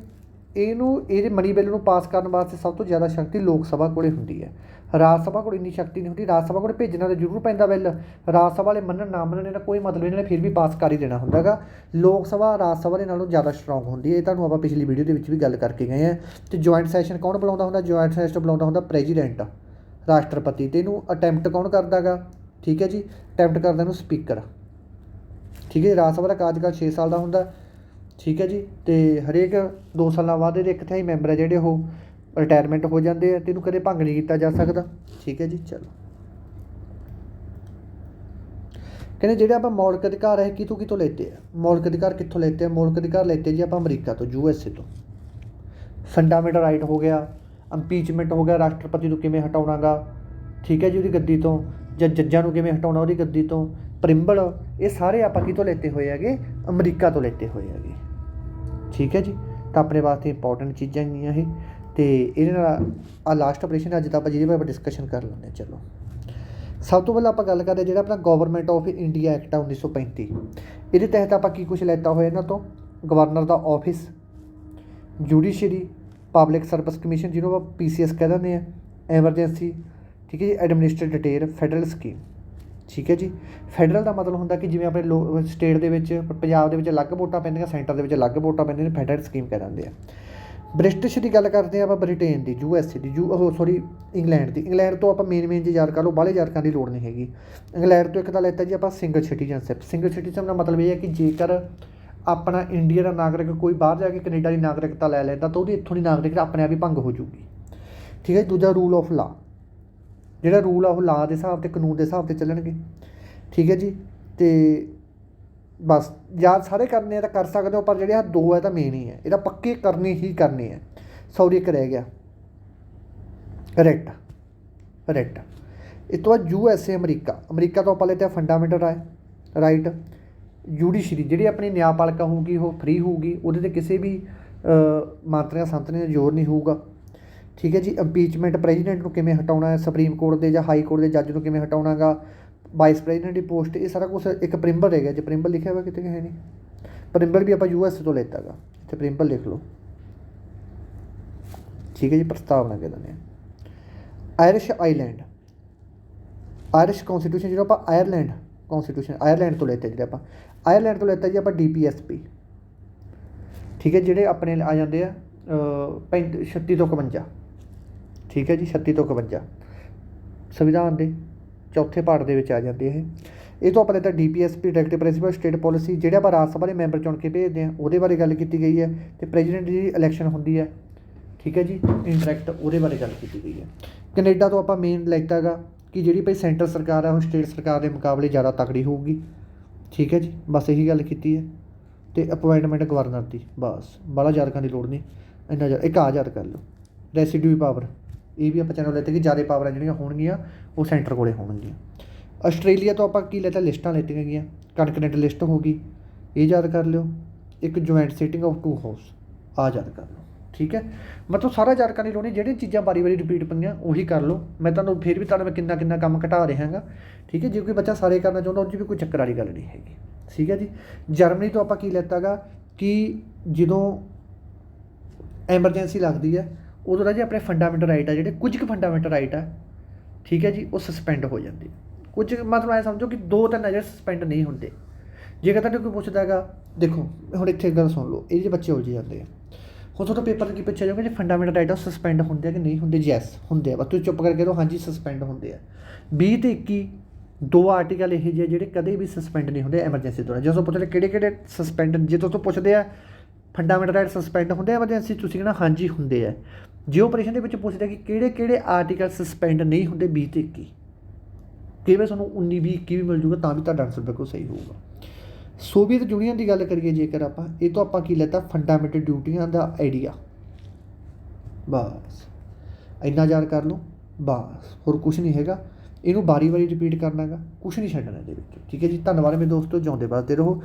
ਇਹਨੂੰ ਇਹਦੇ ਮਨੀ ਬਿੱਲ ਨੂੰ ਪਾਸ ਕਰਨ ਵਾਸਤੇ ਸਭ ਤੋਂ ਜ਼ਿਆਦਾ ਸ਼ਕਤੀ ਲੋਕ ਸਭਾ ਕੋਲੇ ਹੁੰਦੀ ਹੈ ਰਾਜ ਸਭਾ ਕੋਲ ਇੰਨੀ ਸ਼ਕਤੀ ਨਹੀਂ ਹੁੰਦੀ, ਰਾਜ ਸਭਾ ਕੋਲ ਭੇਜਣਾ ਤਾਂ ਜ਼ਰੂਰ ਪੈਂਦਾ ਬਿੱਲ। ਰਾਜ ਸਭਾ ਵਾਲੇ ਮੰਨਣ, ਨਾ ਮੰਨਣ ਦਾ ਕੋਈ ਮਤਲਬ ਇਹਨਾਂ ਨੇ ਫਿਰ ਵੀ ਪਾਸ ਕਰ ਹੀ ਦੇਣਾ ਹੁੰਦਾਗਾ। ਲੋਕ ਸਭਾ, ਰਾਜ ਸਭਾ ਦੇ ਨਾਲੋਂ ਜ਼ਿਆਦਾ ਸਟਰੋਂਗ ਹੁੰਦੀ ਹੈ ਇਹ ਤੁਹਾਨੂੰ ਆਪਾਂ ਪਿਛਲੀ ਵੀਡੀਓ ਦੇ ਵਿੱਚ ਵੀ ਗੱਲ ਕਰਕੇ ਗਏ ਆ। ਤੇ ਜੁਆਇੰਟ ਸੈਸ਼ਨ ਕੌਣ ਬੁਲਾਉਂਦਾ ਹੁੰਦਾ? ਜੁਆਇੰਟ ਸੈਸ਼ਨ ਬੁਲਾਉਂਦਾ ਹੁੰਦਾ ਪ੍ਰੈਜ਼ੀਡੈਂਟ ਰਾਸ਼ਟਰਪਤੀ। ਤੇ ਇਹਨੂੰ ਅਟੈਂਪਟ ਕੌਣ ਕਰਦਾਗਾ? ਠੀਕ ਹੈ ਜੀ? ਅਟੈਂਪਟ ਕਰਦਾ ਇਹਨੂੰ ਸਪੀਕਰ ਠੀਕ ਹੈ ਜੀ, ਰਾਜ ਸਭਾ ਦਾ ਕਾਰਜਕਾਲ 6 ਸਾਲ ਦਾ ਹੁੰਦਾ। ਠੀਕ ਹੈ ਜੀ ਤੇ ਹਰੇਕ 2 ਸਾਲਾਂ ਬਾਅਦ ਇਹਦੇ ਇੱਕ ਤਿਹਾਈ ਮੈਂਬਰ ਹੈ ਜਿਹੜੇ ਉਹ ਰਿਟਾਇਰਮੈਂਟ ਹੋ ਜਾਂਦੇ ਆ ਤੇ ਇਹਨੂੰ ਕਦੇ ਭੰਗ ਨਹੀਂ ਕੀਤਾ ਜਾ ਸਕਦਾ। ਠੀਕ ਹੈ ਜੀ ਚਲੋ। ਕਹਿੰਦੇ ਜਿਹੜੇ ਆਪਾਂ ਮੌਲਿਕ ਅਧਿਕਾਰ ਹੈ ਕਿਤੋਂ ਕਿਤੋਂ ਲੈਤੇ ਆ? ਮੌਲਿਕ ਅਧਿਕਾਰ ਕਿੱਥੋਂ ਲੈਤੇ ਆ? ਮੌਲਿਕ ਅਧਿਕਾਰ ਲੈਤੇ ਜੀ ਆਪਾਂ ਅਮਰੀਕਾ ਤੋਂ ਯੂ ਐਸ ਏ ਤੋਂ। ਫੰਡਾਮੈਂਟਲ ਰਾਈਟ ਹੋ ਗਿਆ ਇੰਪੀਚਮੈਂਟ ਹੋ ਗਿਆ ਰਾਸ਼ਟਰਪਤੀ ਨੂੰ ਕਿਵੇਂ ਹਟਾਉਣਾਗਾ? ਠੀਕ ਹੈ ਜੀ ਉਹਦੀ ਗੱਦੀ ਤੋਂ। ਜਾਂ ਜੱਜਾਂ ਨੂੰ ਕਿਵੇਂ ਹਟਾਉਣਾ ਉਹਦੀ ਗੱਦੀ ਤੋਂ, ਪ੍ਰਿੰਬਲ, ਇਹ ਸਾਰੇ ਆਪਾਂ ਕਿਤੋਂ ਲੈਤੇ ਹੋਏ ਹੈਗੇ? ਅਮਰੀਕਾ ਤੋਂ ਲੈਤੇ ਹੋਏ ਹੈਗੇ। ਠੀਕ ਹੈ ਜੀ? ਤਾਂ ਆਪਣੇ ਵਾਸਤੇ ਇੰਪੋਰਟੈਂਟ ਚੀਜ਼ਾਂ ਹੈਗੀਆਂ ਇਹ। ਤੇ ਇਹਦੇ ਨਾਲ ਆ ਲਾਸਟ ਆਪਰੇਸ਼ਨ ਅੱਜ ਤਾਂ ਆਪਾਂ ਜਿਹਦੇ ਬਾਰੇ ਡਿਸਕਸ਼ਨ ਕਰ ਲੈਂਦੇ ਹਾਂ, ਚਲੋ। ਸਭ ਤੋਂ ਪਹਿਲਾਂ ਆਪਾਂ ਗੱਲ ਕਰਦੇ ਹਾਂ ਜਿਹੜਾ ਆਪਣਾ ਗਵਰਨਮੈਂਟ ਆਫ ਇੰਡੀਆ ਐਕਟ ਆ 1935 ਇਹਦੇ ਤਹਿਤ ਆਪਾਂ ਕੀ ਕੁਝ ਲੈਤਾ ਹੋਇਆ ਇਹਨਾਂ ਤੋਂ? ਗਵਰਨਰ ਦਾ office judiciary public service commission ਜਿਹਨੂੰ ਆਪਾਂ ਪੀਸੀਐਸ ਕਹਿ ਦਿੰਦੇ ਆ ਐਮਰਜੈਂਸੀ ਠੀਕ ਹੈ ਜੀ ਐਡਮਿਨਿਸਟਰੇਟਿਵ ਡਿਟੇਲ ਫੈਡਰਲ ਸਕੀਮ ਠੀਕ ਹੈ ਜੀ ਫੈਡਰਲ ਦਾ ਮਤਲਬ ਹੁੰਦਾ ਕਿ ਜਿਵੇਂ ਆਪਣੇ ਲੋ ਸਟੇਟ ਦੇ ਵਿੱਚ, ਪੰਜਾਬ ਦੇ ਵਿੱਚ ਅਲੱਗ ਵੋਟਾਂ ਪੈਂਦੀਆਂ, ਸੈਂਟਰ ਦੇ ਵਿੱਚ ਅਲੱਗ ਵੋਟਾਂ ਪੈਂਦੀਆਂ ਨੇ ਫੈਡਰਲ ਸਕੀਮ ਕਹਿ ਦਿੰਦੇ ਆ। ਬ੍ਰਿਟਿਸ਼ ਦੀ ਗੱਲ ਕਰਦੇ ਆ ਆਪਾਂ ਬ੍ਰਿਟੇਨ ਦੀ ਯੂ ਐਸ ਏ ਦੀ ਯੂ ਉਹ ਸੌਰੀ ਇੰਗਲੈਂਡ ਦੀ। ਇੰਗਲੈਂਡ ਤੋਂ ਆਪਾਂ ਮੇਨ ਮੇਨ ਜੇ ਯਾਦ ਕਰ ਲਓ, ਬਾਹਲੇ ਯਾਦ ਕਰਨ ਦੀ ਲੋੜ ਨਹੀਂ ਹੈਗੀ। ਇੰਗਲੈਂਡ ਤੋਂ ਇੱਕ ਤਾਂ ਲੈਤਾ ਜੀ ਆਪਾਂ ਸਿੰਗਲ ਸਿਟੀਜ਼ਨਸ਼ਿਪ ਸਿੰਗਲ ਸਿਟੀਜ਼ਨ ਦਾ ਮਤਲਬ ਇਹ ਹੈ ਕਿ ਜੇਕਰ ਆਪਣਾ ਇੰਡੀਆ ਦਾ ਨਾਗਰਿਕ ਕੋਈ ਬਾਹਰ ਜਾ ਕੇ ਕੈਨੇਡਾ ਦੀ ਨਾਗਰਿਕਤਾ ਲੈ ਲੈਂਦਾ, ਤਾਂ ਉਹਦੀ ਇੱਥੋਂ ਦੀ ਨਾਗਰਿਕਤਾ ਆਪਣੇ ਆਪ ਹੀ ਭੰਗ ਹੋ ਜੂਗੀ ਠੀਕ ਹੈ ਜੀ। ਦੂਜਾ ਰੂਲ ਆਫ ਲਾ ਜਿਹੜਾ ਰੂਲ ਆ ਉਹ ਲਾ ਦੇ ਹਿਸਾਬ ਤੇ, ਕਾਨੂੰਨ ਦੇ ਹਿਸਾਬ ਤੇ ਚੱਲਣਗੇ। ਠੀਕ ਹੈ ਜੀ? ਤੇ ਬਸ ਯਾਦ ਸਾਰੇ ਕਰਨੇ ਆ ਤਾਂ ਕਰ ਸਕਦੇ ਹੋ, ਪਰ ਜਿਹੜੇ ਆ ਦੋ ਹੈ ਤਾਂ ਮੇਨ ਹੀ ਹੈ ਇਹਦਾ ਪੱਕੇ ਕਰਨੇ ਹੀ ਕਰਨੇ ਹੈ ਸੌਰੀ ਇੱਕ ਰਹਿ ਗਿਆ। ਰੈਟ ਰੈਟ ਇਹ ਤੋਂ ਬਾਅਦ U S A America. America ਤੋਂ ਆਪਾਂ ਲੈਤੇ ਫੰਡਾਮੈਂਟਲ ਰਾਏ ਰਾਈਟ ਜੁਡੀਸ਼ਰੀ ਜਿਹੜੀ ਆਪਣੀ ਨਿਆਂਪਾਲਿਕਾ ਹੋਊਗੀ, ਉਹ ਫ੍ਰੀ ਹੋਊਗੀ। ਉਹਦੇ ਤੇ ਕਿਸੇ ਵੀ ਮੰਤਰੀਆਂ, ਸੰਤਰੀਆਂ ਦਾ ਜ਼ੋਰ ਨਹੀਂ ਹੋਊਗਾ। ਠੀਕ ਹੈ ਜੀ ਇੰਪੀਚਮੈਂਟ ਪ੍ਰੈਜ਼ੀਡੈਂਟ ਨੂੰ ਕਿਵੇਂ ਹਟਾਉਣਾ ਹੈ ਸੁਪਰੀਮ ਕੋਰਟ ਦੇ ਜਾਂ ਹਾਈ ਕੋਰਟ ਦੇ ਜੱਜ ਨੂੰ ਕਿਵੇਂ ਹਟਾਉਣਾਗਾ ਵਾਈਸ ਪ੍ਰੈਜ਼ੀਡੈਂਟ ਦੀ ਪੋਸਟ ਇਹ ਸਾਰਾ ਕੁਝ ਇੱਕ ਪ੍ਰਿੰਬਲ ਹੈਗਾ ਜੇ ਪ੍ਰਿੰਬਲ ਲਿਖਿਆ ਹੋਇਆ ਕਿਤੇ ਕਿ ਹੈ ਨਹੀਂ? ਪ੍ਰਿੰਬਲ ਵੀ ਆਪਾਂ ਯੂ ਐਸ ਤੋਂ ਲੈਤਾਗਾ ਇੱਥੇ ਪ੍ਰਿੰਬਲ ਲਿਖ ਲਓ। ਠੀਕ ਹੈ ਜੀ ਪ੍ਰਸਤਾਵਨਾ ਕਹਿ ਦਿੰਦੇ ਆ ਆਇਰਿਸ਼ ਆਈਲੈਂਡ ਆਇਰਿਸ਼ ਕਨਸਟੀਟਿਊਸ਼ਨ ਜਿਹੜਾ ਆਪਾਂ ਆਇਰਲੈਂਡ ਕਨਸਟੀਟਿਊਸ਼ਨ ਆਇਰਲੈਂਡ ਤੋਂ ਲੈਤੇ ਜਿਹੜੇ ਆਪਾਂ। ਆਇਰਲੈਂਡ ਤੋਂ ਲੈਤਾ ਜੀ ਆਪਾਂ ਡੀਪੀਐਸਪੀ ਠੀਕ ਹੈ ਜਿਹੜੇ ਆਪਣੇ ਆ ਜਾਂਦੇ ਆ ਅ, ਪੈਂਤ 36 ਤੋਂ 51 ਠੀਕ ਹੈ ਜੀ 36 ਤੋਂ 51 ਸੰਵਿਧਾਨ ਦੇ ਚੌਥੇ ਪਾਰਟ ਦੇ ਵਿੱਚ ਆ ਜਾਂਦੇ ਇਹ। ਇਹ ਤੋਂ ਆਪਾਂ ਲੈਤਾ DPSP directive principle state policy ਜਿਹੜੇ ਆਪਾਂ ਰਾਜ ਸਭਾ ਦੇ ਮੈਂਬਰ ਚੁਣ ਕੇ ਭੇਜਦੇ ਆ ਉਹਦੇ ਬਾਰੇ ਗੱਲ ਕੀਤੀ ਗਈ ਹੈ ਤੇ ਪ੍ਰੈਜ਼ੀਡੈਂਟ ਦੀ ਇਲੈਕਸ਼ਨ ਹੁੰਦੀ ਹੈ। ਠੀਕ ਹੈ ਜੀ ਇੰਡਾਇਰੈਕਟ ਉਹਦੇ ਬਾਰੇ ਗੱਲ ਕੀਤੀ ਗਈ ਹੈ। ਕੈਨੇਡਾ ਤੋਂ ਆਪਾਂ ਮੇਨ ਲੈਤਾਗਾ ਕਿ ਜਿਹੜੀ ਭਾਈ ਸੈਂਟਰ ਸਰਕਾਰ ਹੈ, ਉਹ ਸਟੇਟ ਸਰਕਾਰ ਦੇ ਮੁਕਾਬਲੇ ਜ਼ਿਆਦਾ ਤਕੜੀ ਹੋਊਗੀ। ਠੀਕ ਹੈ ਜੀ, ਬਸ ਇਹੀ ਗੱਲ ਕੀਤੀ ਹੈ। ਤੇ ਅਪਾਇੰਟਮੈਂਟ ਗਵਰਨਰ ਦੀ, ਬਸ। ਬੜਾ ਯਾਦ ਕਰਨ ਦੀ ਲੋੜ ਨਹੀਂ। ਇੰਨਾ ਜ਼ਿਆਦਾ ਇੱਕ ਆ ਯਾਦ ਕਰ ਲਓ। ਰੈਸੀਡਿਊ ਪਾਵਰ ਇਹ ਵੀ ਆਪਾਂ ਚੈਨਲ ਲੈਤੇ ਕਿ ਜ਼ਿਆਦਾ ਪਾਵਰਾਂ ਜਿਹੜੀਆਂ ਹੋਣਗੀਆਂ, ਉਹ ਸੈਂਟਰ ਕੋਲੇ ਹੋਣਗੀਆਂ। ਆਸਟ੍ਰੇਲੀਆ ਤੋਂ ਆਪਾਂ ਕੀ ਲੈਤਾ? ਲਿਸਟਾਂ ਲੈਤੀਆਂ ਗਈਆਂ। ਕੰਟੀਨੈਂਟਲ ਲਿਸਟ ਹੋ ਗਈ। ਇਹ ਯਾਦ ਕਰ ਲਿਓ, ਇੱਕ joint sitting of two house ਆ ਯਾਦ ਕਰ ਲਓ, ਠੀਕ ਹੈ? ਮਤਲਬ ਸਾਰਾ ਯਾਦ ਕਰਨੀ ਦੀ ਜਿਹੜੀਆਂ ਚੀਜ਼ਾਂ ਵਾਰੀ-ਵਾਰੀ ਰਿਪੀਟ ਪਈਆਂ ਉਹੀ ਕਰ ਲਓ। ਮੈਂ ਤੁਹਾਨੂੰ ਫਿਰ ਵੀ ਤੁਹਾਨੂੰ ਮੈਂ ਕਿੰਨਾ ਕਿੰਨਾ ਕੰਮ ਘਟਾ ਰਿਹਾ ਰਿਹਾਗਾ ਠੀਕ ਹੈ? ਜੇ ਕੋਈ ਬੱਚਾ ਸਾਰੇ ਕਰਨਾ ਚਾਹੁੰਦਾ ਉਹ 'ਚ ਵੀ ਕੋਈ ਚੱਕਰ ਵਾਲੀ ਗੱਲ ਨਹੀਂ ਹੈਗੀ, ਠੀਕ ਹੈ ਜੀ? ਜਰਮਨੀ ਤੋਂ ਆਪਾਂ ਕੀ ਲੈਤਾਗਾ ਕਿ ਜਦੋਂ ਐਮਰਜੈਂਸੀ ਲੱਗਦੀ ਹੈ ਉਦੋਂ ਰਾਜੇ ਆਪਣੇ ਫੰਡਾਮੈਂਟਲ ਰਾਈਟ ਆ, ਜਿਹੜੇ ਕੁਝ ਕੁ ਫੰਡਾਮੈਂਟਲ ਰਾਈਟ ਆ, ਠੀਕ ਹੈ ਜੀ, ਉਹ ਸਸਪੈਂਡ ਹੋ ਜਾਂਦੇ ਕੁਝ ਮਤਲਬ ਐ ਸਮਝੋ ਕਿ ਦੋ ਤਿੰਨ ਜਿਹੜੇ ਸਸਪੈਂਡ ਨਹੀਂ ਹੁੰਦੇ। ਜੇਕਰ ਤੁਹਾਨੂੰ ਕੋਈ ਪੁੱਛਦਾ ਹੈਗਾ, ਦੇਖੋ, ਹੁਣ ਇੱਥੇ ਗੱਲ ਸੁਣ ਲਓ, ਇਹ ਜੇ ਬੱਚੇ ਉਲਝ ਜਾਂਦੇ ਆ। ਹੁਣ ਤੁਹਾਡਾ ਪੇਪਰ 'ਤੇ ਕੀ ਪੁੱਛਿਆ ਜਾਊਗਾ ਜੇ ਫੰਡਾਮੈਂਟਲ ਰਾਈਟ ਆ ਸਸਪੈਂਡ ਹੁੰਦੇ ਆ ਕਿ ਨਹੀਂ ਹੁੰਦੇ? ਯੈਸ ਹੁੰਦੇ ਆ। ਬਸ ਤੁਸੀਂ ਚੁੱਪ ਕਰਕੇ ਦੋ ਹਾਂਜੀ ਸਸਪੈਂਡ ਹੁੰਦੇ ਆ। 20 ਤੇ 21 ਦੋ ਆਰਟੀਕਲ ਇਹ ਜਿਹੇ ਆ ਜਿਹੜੇ ਕਦੇ ਵੀ ਸਸਪੈਂਡ ਨਹੀਂ ਹੁੰਦੇ ਐਮਰਜੈਂਸੀ ਦੌਰਾਨ। ਜਦੋਂ ਪੁੱਛਦੇ ਕਿਹੜੇ ਕਿਹੜੇ ਸਸਪੈਂਡ ਜੇ ਤੋਂ ਪੁੱਛਦੇ ਆ ਫੰਡਾਮੈਂਟਲ ਰਾਈਟ ਸਸਪੈਂਡ ਹੁੰਦੇ ਆ ਐਮਰਜੈਂਸੀ ਤੁਸੀਂ ਕਹਿਣਾ, ਹਾਂਜੀ, ਹੁੰਦੇ ਆ। ਜੇ ਆਪਰੇਸ਼ਨ ਦੇ ਵਿੱਚ ਪੁੱਛਦੇ ਕਿ ਕਿਹੜੇ ਕਿਹੜੇ ਆਰਟੀਕਲ ਸਸਪੈਂਡ ਨਹੀਂ ਹੁੰਦੇ 20 ਤੇ 21 ਕਈ ਵਾਰ ਤੁਹਾਨੂੰ 19 20 21 ਵੀ ਮਿਲ ਜੂਗਾ, ਤਾਂ ਵੀ ਤੁਹਾਡਾ ਆਨਸਰ ਬਿਲਕੁਲ ਸਹੀ ਹੋਊਗਾ। ਸੋਵੀਅਤ ਯੂਨੀਅਨ ਦੀ ਗੱਲ ਕਰੀਏ ਜੇਕਰ ਆਪਾਂ, ਇਹ ਤੋਂ ਆਪਾਂ ਕੀ ਲੈਤਾ? ਫੰਡਾਮੈਂਟਲ ਡਿਊਟੀਆਂ ਦਾ ਆਈਡੀਆ ਬਸ। ਇੰਨਾ ਯਾਦ ਕਰ ਲਓ। ਬਸ। ਹੋਰ ਕੁਝ ਨਹੀਂ ਹੈਗਾ। ਇਹਨੂੰ ਬਾਰੀ-ਬਾਰੀ ਰਿਪੀਟ ਕਰਨਾਗਾ ਕੁਝ ਨਹੀਂ ਛੱਡਣਾ ਇਹਦੇ ਵਿੱਚ। ਠੀਕ ਹੈ ਜੀ? ਧੰਨਵਾਦ ਮੇਰੇ ਦੋਸਤੋ। ਜਿਉਂਦੇ ਵੱਸਦੇ ਰਹੋ।